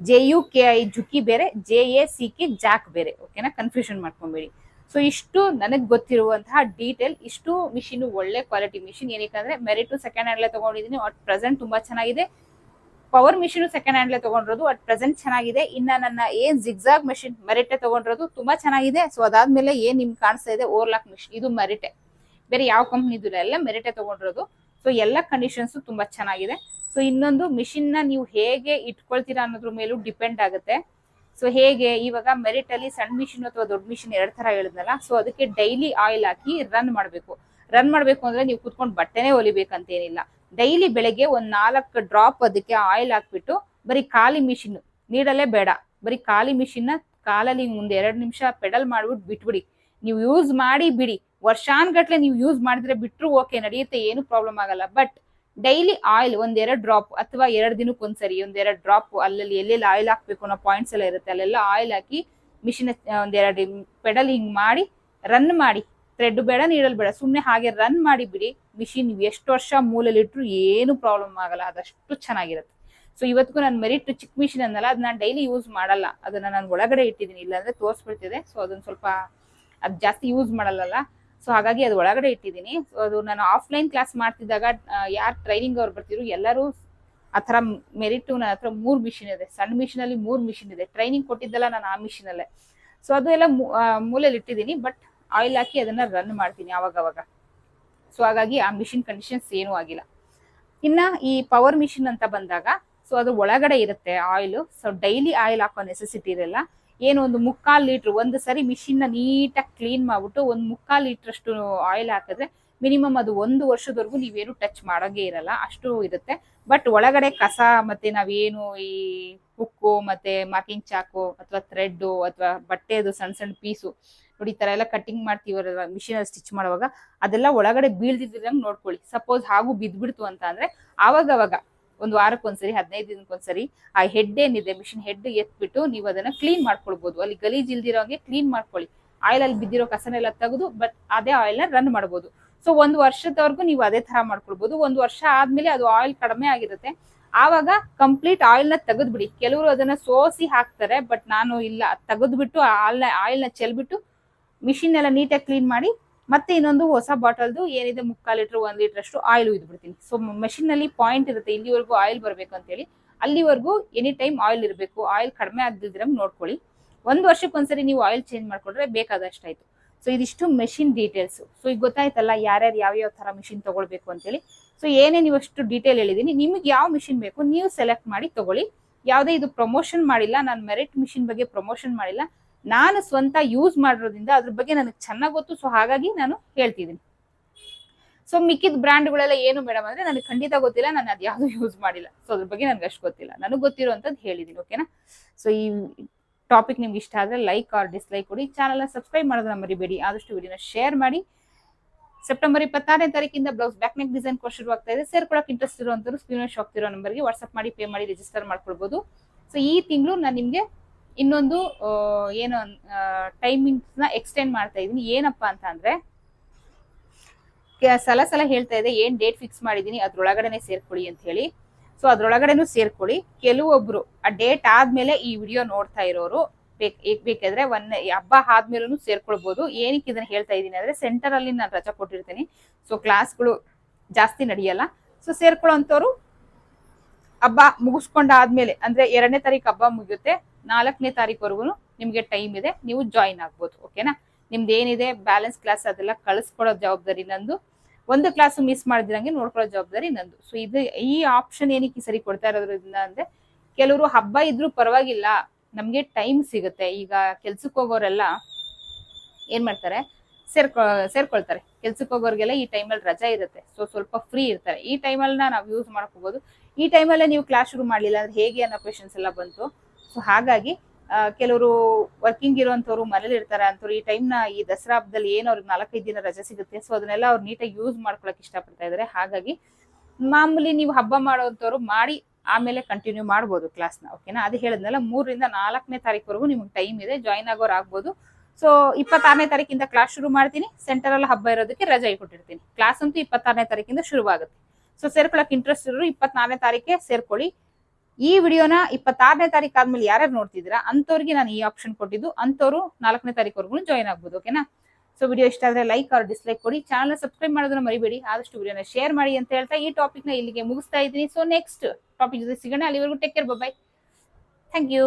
J U K I Juki ಬೇರೆ J A C K Jack ಬೇರೆ ಓಕೆನಾ ಕನ್ಫ್ಯೂಷನ್ ಮಾಡ್ಕೊಂಬೇಡಿ. ಸೊ ಇಷ್ಟು ನನಗೆ ಗೊತ್ತಿರುವಂತಹ ಡೀಟೇಲ್ ಇಷ್ಟು ಮಿಷಿನ್ ಒಳ್ಳೆ ಕ್ವಾಲಿಟಿ ಮಿಷಿನ್ ಏನಕ್ಕಂದ್ರೆ ಮೆರಿಟು ಸೆಕೆಂಡ್ ಹ್ಯಾಂಡ್ಲೆ ತಗೊಂಡಿದ್ದೀನಿ ಅಟ್ ಪ್ರೆಸೆಂಟ್ ತುಂಬಾ ಚೆನ್ನಾಗಿದೆ. ಪವರ್ ಮಿಷಿನ್ ಸೆಕೆಂಡ್ ಹ್ಯಾಂಡ್ಲೆ ತಗೊಂಡಿರೋದು ಅಟ್ ಪ್ರೆಸೆಂಟ್ ಚೆನ್ನಾಗಿದೆ. ಇನ್ನ ನನ್ನ ಏನ್ ಜಿಗ್ಜಾಗ್ ಮೆಷಿನ್ ಮೆರಿಟೆ ತಗೊಂಡಿರೋದು, ತುಂಬಾ ಚೆನ್ನಾಗಿದೆ. ಸೊ ಅದಾದ್ಮೇಲೆ ಏನ್ ನಿಮ್ಗೆ ಕಾಣಿಸ್ತಾ ಇದೆ ಓರ್ಲಾಕ್ ಮಿಷಿನ್ ಇದು ಮೆರಿಟೆ ಬೇರೆ ಯಾವ ಕಂಪ್ನಿದು ಎಲ್ಲ ಮೆರಿಟೆ ತಗೊಂಡಿರೋದು. ಸೊ ಎಲ್ಲ ಕಂಡೀಷನ್ಸ್ ತುಂಬಾ ಚೆನ್ನಾಗಿದೆ. ಸೊ ಇನ್ನೊಂದು ಮಿಷಿನ್ನ ನೀವು ಹೇಗೆ ಇಟ್ಕೊಳ್ತೀರಾ ಅನ್ನೋದ್ರ ಮೇಲೂ ಡಿಪೆಂಡ್ ಆಗುತ್ತೆ. ಸೊ ಹೇಗೆ ಇವಾಗ ಮೆರಿಟ್ ಅಲ್ಲಿ ಸಣ್ಣ ಮಿಷಿನ್ ಅಥವಾ ದೊಡ್ಡ ಮಿಷಿನ್ ಎರಡ್ ತರ ಹೇಳಿದ್ನಲ್ಲ ಸೊ ಅದಕ್ಕೆ ಡೈಲಿ ಆಯಿಲ್ ಹಾಕಿ ರನ್ ಮಾಡಬೇಕು. ರನ್ ಮಾಡಬೇಕು ಅಂದ್ರೆ ನೀವು ಕುತ್ಕೊಂಡು ಬಟ್ಟೆನೇ ಹೊಲಿಬೇಕಂತೇನಿಲ್ಲ ಡೈಲಿ ಬೆಳಗ್ಗೆ ಒಂದ್ ನಾಲ್ಕು ಡ್ರಾಪ್ ಅದಕ್ಕೆ ಆಯಿಲ್ ಹಾಕ್ಬಿಟ್ಟು ಬರೀ ಖಾಲಿ ಮಿಷಿನ್ ನೀಡಲೇ ಬೇಡ. ಬರೀ ಖಾಲಿ ಮಿಷಿನ್ನ ಕಾಲಲ್ಲಿ ಮುಂದೆ ಎರಡು ನಿಮಿಷ ಪೆಡಲ್ ಮಾಡ್ಬಿಟ್ಟು ಬಿಟ್ಬಿಡಿ. ನೀವು ಯೂಸ್ ಮಾಡಿ ಬಿಡಿ. ವರ್ಷಾನ್ಗಟ್ಲೆ ನೀವು ಯೂಸ್ ಮಾಡಿದ್ರೆ ಬಿಟ್ಟರು ಓಕೆ ನಡೆಯುತ್ತೆ, ಏನು ಪ್ರಾಬ್ಲಮ್ ಆಗಲ್ಲ. ಬಟ್ ಡೈಲಿ ಆಯಿಲ್ ಒಂದೆರಡು ಡ್ರಾಪ್ ಅಥವಾ ಎರಡು ದಿನಕ್ಕೆ ಒಂದ್ಸರಿ, ಒಂದೆರಡು ಡ್ರಾಪ್ ಅಲ್ಲಲ್ಲಿ ಎಲ್ಲೆಲ್ಲಿ ಆಯಿಲ್ ಹಾಕ್ಬೇಕು ಅನ್ನೋ ಪಾಯಿಂಟ್ಸ್ ಎಲ್ಲ ಇರುತ್ತೆ. ಅಲ್ಲೆಲ್ಲ ಆಯಿಲ್ ಹಾಕಿ ಮಿಷಿನ್ ಒಂದೆರಡು ಪೆಡಲ್ ಹಿಂಗ್ ಮಾಡಿ ರನ್ ಮಾಡಿ. ಥ್ರೆಡ್ ಬೇಡ ನೀಡಲ್ ಬೇಡ ಸುಮ್ಮನೆ ಹಾಗೆ ರನ್ ಮಾಡಿ ಬಿಡಿ. ಮಿಷಿನ್ ಎಷ್ಟು ವರ್ಷ ಮೂಲಲ್ಲಿ ಇಟ್ರು ಏನು ಪ್ರಾಬ್ಲಮ್ ಆಗಲ್ಲ, ಅದಷ್ಟು ಚೆನ್ನಾಗಿರುತ್ತೆ. ಸೊ ಇವತ್ತಿಗೂ ನಾನು ಮೆರಿಟ್ ಚಿಕ್ಕ ಮಿಷಿನ್ ಅನ್ನಲ್ಲ ಅದು ನಾನು ಡೈಲಿ ಯೂಸ್ ಮಾಡಲ್ಲ. ಅದನ್ನ ನಾನು ಒಳಗಡೆ ಇಟ್ಟಿದ್ದೀನಿ, ಇಲ್ಲಾಂದ್ರೆ ತೋರಿಸ್ಬಿಡ್ತಿದೆ. ಸೊ ಅದನ್ನ ಸ್ವಲ್ಪ ಅದು ಜಾಸ್ತಿ ಯೂಸ್ ಮಾಡಲ್ಲಲ್ಲ. ಸೊ ಹಾಗಾಗಿ ಅದು ಒಳಗಡೆ ಇಟ್ಟಿದ್ದೀನಿ. ಸೊ ಅದು ನಾನು ಆಫ್ಲೈನ್ ಕ್ಲಾಸ್ ಮಾಡ್ತಿದ್ದಾಗ ಯಾರು ಟ್ರೈನಿಂಗ್ ಅವ್ರು ಬರ್ತಿದ್ರು, ಎಲ್ಲರೂ ಆ ಥರ ಮೆರಿಟು ನನ್ನ ಹತ್ರ ಮೂರು ಮಿಷಿನ್ ಇದೆ. ಸಣ್ಣ ಮಿಷಿನಲ್ಲಿ ಮೂರು ಮಿಷಿನ್ ಇದೆ. ಟ್ರೈನಿಂಗ್ ಕೊಟ್ಟಿದ್ದಲ್ಲ ನಾನು ಆ ಮಿಷಿನಲ್ಲೇ ಸೊ ಅದು ಎಲ್ಲ ಮೂಲೆಯಲ್ಲಿ ಇಟ್ಟಿದ್ದೀನಿ ಬಟ್ ಆಯಿಲ್ ಹಾಕಿ ಅದನ್ನು ರನ್ ಮಾಡ್ತೀನಿ ಅವಾಗ ಸೊ ಹಾಗಾಗಿ ಆ ಮಿಷಿನ್ ಕಂಡೀಷನ್ಸ್ ಏನೂ ಆಗಿಲ್ಲ. ಇನ್ನು ಈ ಪವರ್ ಮಿಷಿನ್ ಅಂತ ಬಂದಾಗ ಸೊ ಅದು ಒಳಗಡೆ ಇರುತ್ತೆ ಆಯಿಲು ಸೊ ಡೈಲಿ ಆಯಿಲ್ ಹಾಕೋ ನೆಸೆಸಿಟಿ ಇರಲ್ಲ. ಏನು ಒಂದು ಮುಕ್ಕಾಲ್ ಲೀಟರ್, ಒಂದು ಸರಿ ಮಿಷಿನ್ನ ನೀಟಾಗಿ ಕ್ಲೀನ್ ಮಾಡ್ಬಿಟ್ಟು ಒಂದು ಮುಕ್ಕಾಲು ಲೀಟರ್ ಅಷ್ಟು ಆಯಿಲ್ ಹಾಕಿದ್ರೆ ಮಿನಿಮಮ್ ಅದು ಒಂದು ವರ್ಷದವರೆಗೂ ನೀವೇನು ಟಚ್ ಮಾಡೋಂಗೇ ಇರಲ್ಲ, ಅಷ್ಟು ಇರುತ್ತೆ. ಬಟ್ ಒಳಗಡೆ ಕಸ ಮತ್ತೆ ನಾವೇನು ಈ ಹುಕ್ಕು ಮತ್ತೆ ಮಾರ್ಕಿಂಗ್ ಚಾಕು ಅಥವಾ ಥ್ರೆಡ್ಡು ಅಥವಾ ಬಟ್ಟೆದು ಸಣ್ಣ ಸಣ್ಣ ಪೀಸು ನೋಡಿ ಈ ತರ ಎಲ್ಲ ಕಟ್ಟಿಂಗ್ ಮಾಡ್ತೀವಲ್ಲ ಮಿಷಿನ್ ಅಲ್ಲಿ ಸ್ಟಿಚ್ ಮಾಡುವಾಗ, ಅದೆಲ್ಲ ಒಳಗಡೆ ಬೀಳ್ದಿದ್ದಂಗೆ ನೋಡ್ಕೊಳ್ಳಿ. ಸಪೋಸ್ ಹಾಗೂ ಬಿದ್ದ್ಬಿಡ್ತು ಅಂತ ಅಂದ್ರೆ ಆವಾಗ ಅವಾಗ ಒಂದು ವಾರಕ್ಕೊಂದ್ಸರಿ, ಹದಿನೈದು ದಿನಕ್ಕೊಂದ್ಸರಿ ಆ ಹೆಡ್ ಏನಿದೆ ಮಿಷಿನ್ ಹೆಡ್ ಎತ್ಬಿಟ್ಟು ನೀವು ಅದನ್ನ ಕ್ಲೀನ್ ಮಾಡ್ಕೊಳ್ಬಹುದು ಅಲ್ಲಿ ಗಲೀಜ್ ಇಲ್ದಿರೋಂಗೆ ಕ್ಲೀನ್ ಮಾಡ್ಕೊಳ್ಳಿ. ಆಯಿಲ್ ಅಲ್ಲಿ ಬಿದ್ದಿರೋ ಕಸನೆಲ್ಲ ತೆಗೆದು ಬಟ್ ಅದೇ ಆಯಿಲ್ನ ರನ್ ಮಾಡ್ಬೋದು. ಸೊ ಒಂದು ವರ್ಷದವರೆಗೂ ನೀವು ಅದೇ ತರ ಮಾಡ್ಕೊಳ್ಬಹುದು ಒಂದು ವರ್ಷ ಆದ್ಮೇಲೆ ಅದು ಆಯಿಲ್ ಕಡಿಮೆ ಆಗಿರುತ್ತೆ. ಆವಾಗ ಕಂಪ್ಲೀಟ್ ಆಯಿಲ್ನ ತೆಗೆದ್ಬಿಡಿ. ಕೆಲವರು ಅದನ್ನ ಸೋಸಿ ಹಾಕ್ತಾರೆ ಬಟ್ ನಾನು ಇಲ್ಲ, ತೆಗೆದ್ಬಿಟ್ಟು ಆಯಿಲ್ ಆಯಿಲ್ನ ಚೆಲ್ಬಿಟ್ಟು ಮಿಷಿನ್ ಎಲ್ಲ ನೀಟಾಗಿ ಕ್ಲೀನ್ ಮಾಡಿ ಮತ್ತೆ ಇನ್ನೊಂದು ಹೊಸ ಬಾಟಲ್ದು ಏನಿದೆ ಮುಕ್ಕಾಲ್ ಲೀಟರ್, ಒಂದ್ ಲೀಟರ್ ಅಷ್ಟು ಆಯಿಲ್ ಬಿಡ್ತೀನಿ. ಸೊ ಮೆಷಿನ್ನಲ್ಲಿ ಪಾಯಿಂಟ್ ಇರುತ್ತೆ. ಇಲ್ಲಿವರೆಗೂ ಆಯಿಲ್ ಬರಬೇಕು ಅಂತೇಳಿ. ಅಲ್ಲಿವರೆಗೂ ಎನಿ ಟೈಮ್ ಆಯಿಲ್ ಇರಬೇಕು. ಆಯಿಲ್ ಕಡಿಮೆ ಆಗದಿದ್ರೆ ನೋಡ್ಕೊಳ್ಳಿ. ಒಂದು ವರ್ಷಕ್ಕೆ ಒಂದ್ಸರಿ ನೀವು ಆಯಿಲ್ ಚೇಂಜ್ ಮಾಡ್ಕೊಂಡ್ರೆ ಬೇಕಾದಷ್ಟಾಯ್ತು. ಸೊ ಇದಿಷ್ಟು ಮೆಷಿನ್ ಡೀಟೇಲ್ಸ್ ಸೊ ಈಗ ಗೊತ್ತಾಯ್ತಲ್ಲ ಯಾರ್ಯಾರು ಯಾವ ತರ ಮಿಷಿನ್ ತಗೊಳ್ಬೇಕು ಅಂತೇಳಿ. ಸೊ ಏನೇ ನೀವು ಅಷ್ಟು ಡೀಟೇಲ್ ಹೇಳಿದೀನಿ. ನಿಮಗೆ ಯಾವ ಮಿಷಿನ್ ಬೇಕು, ನೀವು ಸೆಲೆಕ್ಟ್ ಮಾಡಿ ತಗೊಳ್ಳಿ. ಯಾವುದೇ ಇದು ಪ್ರಮೋಷನ್ ಮಾಡಿಲ್ಲ, ನಾನು ಮೆರಿಟ್ ಮಿಷಿನ್ ಬಗ್ಗೆ ಪ್ರಮೋಷನ್ ಮಾಡಿಲ್ಲ. ನಾನು ಸ್ವಂತ ಯೂಸ್ ಮಾಡಿರೋದ್ರಿಂದ ಅದ್ರ ಬಗ್ಗೆ ನನಗೆ ಚೆನ್ನಾಗಿ ಗೊತ್ತು. ಸೊ ಹಾಗಾಗಿ ನಾನು ಹೇಳ್ತಿದ್ದೀನಿ. ಸೊ ಮಿಕ್ಕಿದ ಬ್ರ್ಯಾಂಡ್ಗಳೆಲ್ಲ ಏನು ಮೇಡಮ್ ಅಂದ್ರೆ ನನಗೆ ಖಂಡಿತ ಗೊತ್ತಿಲ್ಲ. ನಾನು ಅದು ಯಾವುದು ಯೂಸ್ ಮಾಡಿಲ್ಲ. ಸೊ ಅದ್ರ ಬಗ್ಗೆ ನನಗೆ ಅಷ್ಟು ಗೊತ್ತಿಲ್ಲ. ನನಗೆ ಗೊತ್ತಿರುವಂಥದ್ದು ಹೇಳಿದ್ದೀನಿ ಓಕೆನಾ ಸೊ ಈ ಟಾಪಿಕ್ ನಿಮ್ಗೆ ಇಷ್ಟ ಆದ್ರೆ ಲೈಕ್ ಆರ್ ಡಿಸ್ಲೈಕ್ ಕೊಡಿ. ಚಾನಲ್ನ ಸಬ್ಸ್ಕ್ರೈಬ್ ಮಾಡೋದನ್ನ ಮರಿಬೇಡಿ. ಆದಷ್ಟು ವಿಡಿಯೋನ ಶೇರ್ ಮಾಡಿ. ಸೆಪ್ಟೆಂಬರ್ ಇಪ್ಪತ್ತಾರನೇ ತಾರೀಕಿಂದ blouse back neck design course ಶುರು ಆಗ್ತಾ ಇದೆ. ಸೇರ್ಕೊಳಕ್ಕೆ ಇಂಟ್ರೆಸ್ಟ್ ಇರುವಂತರು ಸ್ಕ್ರೀನ್ ಶಾಪ್ ಇರೋ ನಂಬರ್ಗೆ ವಾಟ್ಸ್ಆಪ್ ಮಾಡಿ ಪೇ ಮಾಡಿ ರಿಜಿಸ್ಟರ್ ಮಾಡ್ಕೊಳ್ಬಹುದು ಸೊ ಈ ತಿಂಗಳು ನಾನು ನಿಮ್ಗೆ ಇನ್ನೊಂದು ಏನು ಟೈಮಿಂಗ್ಸ್ನ ಎಕ್ಸ್ಟೆಂಡ್ ಮಾಡ್ತಾ ಇದೀನಿ. ಏನಪ್ಪಾ ಅಂತ ಅಂದ್ರೆ ಸಲ ಸಲ ಹೇಳ್ತಾ ಇದೆ, ಏನ್ ಡೇಟ್ ಫಿಕ್ಸ್ ಮಾಡಿದೀನಿ, ಅದ್ರೊಳಗಡೆನೆ ಸೇರ್ಕೊಳ್ಳಿ ಅಂತ ಹೇಳಿ. ಸೊ ಅದ್ರೊಳಗಡೆನೂ ಸೇರ್ಕೊಳ್ಳಿ. ಕೆಲವೊಬ್ರು, ಆ ಡೇಟ್ ಆದ್ಮೇಲೆ ಈ ವಿಡಿಯೋ ನೋಡ್ತಾ ಇರೋರು ಬೇಕಾದ್ರೆ ಒನ್ ಹಬ್ಬ ಆದ್ಮೇಲೂ ಸೇರ್ಕೊಳ್ಬೋದು. ಏನಕ್ಕೆ ಇದನ್ನ ಹೇಳ್ತಾ ಇದ್ದೀನಿ ಅಂದ್ರೆ ಸೆಂಟರ್ ಅಲ್ಲಿ ನಾನು ರಜಾ ಕೊಟ್ಟಿರ್ತೀನಿ. ಸೊ ಕ್ಲಾಸ್ಗಳು ಜಾಸ್ತಿ ನಡೆಯಲ್ಲ. ಸೊ ಸೇರ್ಕೊಳ್ಳೋಂಥವ್ರು, ಹಬ್ಬ ಮುಗಿಸ್ಕೊಂಡಾದ್ಮೇಲೆ, ಅಂದ್ರೆ ಎರಡನೇ ತಾರೀಕು ಹಬ್ಬ ಮುಗಿಯುತ್ತೆ. ನಾಲ್ಕನೇ ತಾರೀಕುವರೆಗೂ ನಿಮಗೆ ಟೈಮ್ ಇದೆ, ನೀವು ಜಾಯಿನ್ ಆಗ್ಬೋದು ಓಕೆನಾ ನಿಮ್ದು ಏನಿದೆ ಬ್ಯಾಲೆನ್ಸ್ ಕ್ಲಾಸ್ ಅದೆಲ್ಲ ಕಳಿಸ್ಕೊಡೋ ಜವಾಬ್ದಾರಿ ನಂದು. ಒಂದು ಕ್ಲಾಸ್ ಮಿಸ್ ಮಾಡ್ದಿರಂಗೆ ನೋಡ್ಕೊಳ್ಳೋ ಜವಾಬ್ದಾರಿ ನಂದು. ಸೊ ಇದು ಈ ಆಪ್ಷನ್ ಏನಕ್ಕೆ ಸರಿ ಕೊಡ್ತಾ ಇರೋದ್ರಿಂದ ಅಂದ್ರೆ, ಕೆಲವರು ಹಬ್ಬ ಇದ್ರೂ ಪರವಾಗಿಲ್ಲ, ನಮ್ಗೆ ಟೈಮ್ ಸಿಗುತ್ತೆ. ಈಗ ಕೆಲ್ಸಕ್ಕೆ ಹೋಗೋರೆಲ್ಲ ಏನ್ ಮಾಡ್ತಾರೆ? ಸೇರ್ಕೊ, ಸೇರ್ಕೊಳ್ತಾರೆ. ಕೆಲ್ಸಕ್ಕೆ ಹೋಗೋರಿಗೆಲ್ಲ ಈ ಟೈಮಲ್ಲಿ ರಜಾ ಇರುತ್ತೆ. ಸೊ ಸ್ವಲ್ಪ ಫ್ರೀ ಇರ್ತಾರೆ. ಈ ಟೈಮಲ್ಲಿ ನಾವು ಯೂಸ್ ಮಾಡ್ಕೋಬೋದು ಹೋಗೋದು ಈ ಟೈಮಲ್ಲೇ ನೀವು ಕ್ಲಾಸ್ ಶುರು ಮಾಡಲಿಲ್ಲ ಅಂದ್ರೆ ಹೇಗೆ ಅನ್ನೋ ಕ್ವೆಶನ್ಸ್ ಎಲ್ಲ ಬಂತು. ಸೊ ಹಾಗಾಗಿ ಕೆಲವರು ವರ್ಕಿಂಗ್ ಇರುವಂತವ್ರು ಮನೇಲಿ ಇರ್ತಾರೆ ಅಂತವ್ರು ಈ ಟೈಮ್ನ ಈ ದಸರಾ ಹಬ್ಬದಲ್ಲಿ ಏನು ಅವ್ರಿಗೆ ನಾಲ್ಕೈದು ದಿನ ರಜೆ ಸಿಗುತ್ತೆ? ಸೊ ಅದನ್ನೆಲ್ಲ ಅವ್ರು ನೀಟಾಗಿ ಯೂಸ್ ಮಾಡ್ಕೊಳಕ್ ಇಷ್ಟಪಡ್ತಾ ಇದ್ದಾರೆ ಹಾಗಾಗಿ, ಮಾಮೂಲಿ ನೀವು ಹಬ್ಬ ಮಾಡೋಂಥವ್ರು ಮಾಡಿ ಆಮೇಲೆ ಕಂಟಿನ್ಯೂ ಮಾಡ್ಬೋದು ಕ್ಲಾಸ್ನ ಓಕೆನಾ ಅದು ಹೇಳಿದ್ನಲ್ಲ ಮೂರರಿಂದ ನಾಲ್ಕನೇ ತಾರೀಕುವರೆಗೂ ನಿಮ್ಗೆ ಟೈಮ್ ಇದೆ ಜಾಯಿನ್ ಆಗೋರು ಆಗ್ಬೋದು. ಸೊ ಇಪ್ಪತ್ತಾರನೇ ತಾರೀಕಿಂದ ಕ್ಲಾಸ್ ಶುರು ಮಾಡ್ತೀನಿ ಸೆಂಟರ್ ಅಲ್ಲಿ ಹಬ್ಬ ಇರೋದಕ್ಕೆ ರಜೆ ಕೊಟ್ಟಿರ್ತೀನಿ. ಕ್ಲಾಸ್ ಅಂತೂ ಇಪ್ಪತ್ತಾರನೇ ತಾರೀಕಿಂದ ಶುರುವಾಗುತ್ತೆ. ಸೊ ಸೇರ್ಕೊಳಕ್ ಇಂಟ್ರೆಸ್ಟ್ ಇರೋರು ಇಪ್ಪತ್ನಾರನೇ ತಾರೀಕೆ ಸೇರ್ಕೊಳ್ಳಿ. ಈ ವಿಡಿಯೋನ ಇಪ್ಪತ್ತಾರನೇ ತಾರೀಕು ಆದ್ಮೇಲೆ ಯಾರ್ಯಾರು ನೋಡ್ತಿದ್ದೀರಾ, ಅಂಥವ್ರಿಗೆ ನಾನು ಈ ಆಪ್ಷನ್ ಕೊಟ್ಟಿದ್ದು. ಅಂಥವ್ರು ನಾಲ್ಕನೇ ತಾರೀಕುವರೆಗೂ ಜಾಯಿನ್ ಆಗ್ಬೋದು ಓಕೆನಾ ಸೊ ವಿಡಿಯೋ ಇಷ್ಟ ಆದ್ರೆ ಲೈಕ್ ಆರ್ ಡಿಸ್ಲೈಕ್ ಕೊಡಿ. ಚಾನಲ್ ಸಬ್ಸ್ಕ್ರೈಬ್ ಮಾಡೋದನ್ನ ಮರಿಬೇಡಿ. ಆದಷ್ಟು ವಿಡಿಯೋನ ಶೇರ್ ಮಾಡಿ ಅಂತ ಹೇಳ್ತಾ ಈ ಟಾಪಿಕ್ನ ಇಲ್ಲಿಗೆ ಮುಗಿಸ್ತಾ ಇದ್ದೀನಿ. ಸೊ ನೆಕ್ಸ್ಟ್ ಟಾಪಿಕ್ ಜೊತೆ ಸಿಗೋಣ. ಅಲ್ಲಿವರೆಗೂ take care bye thank you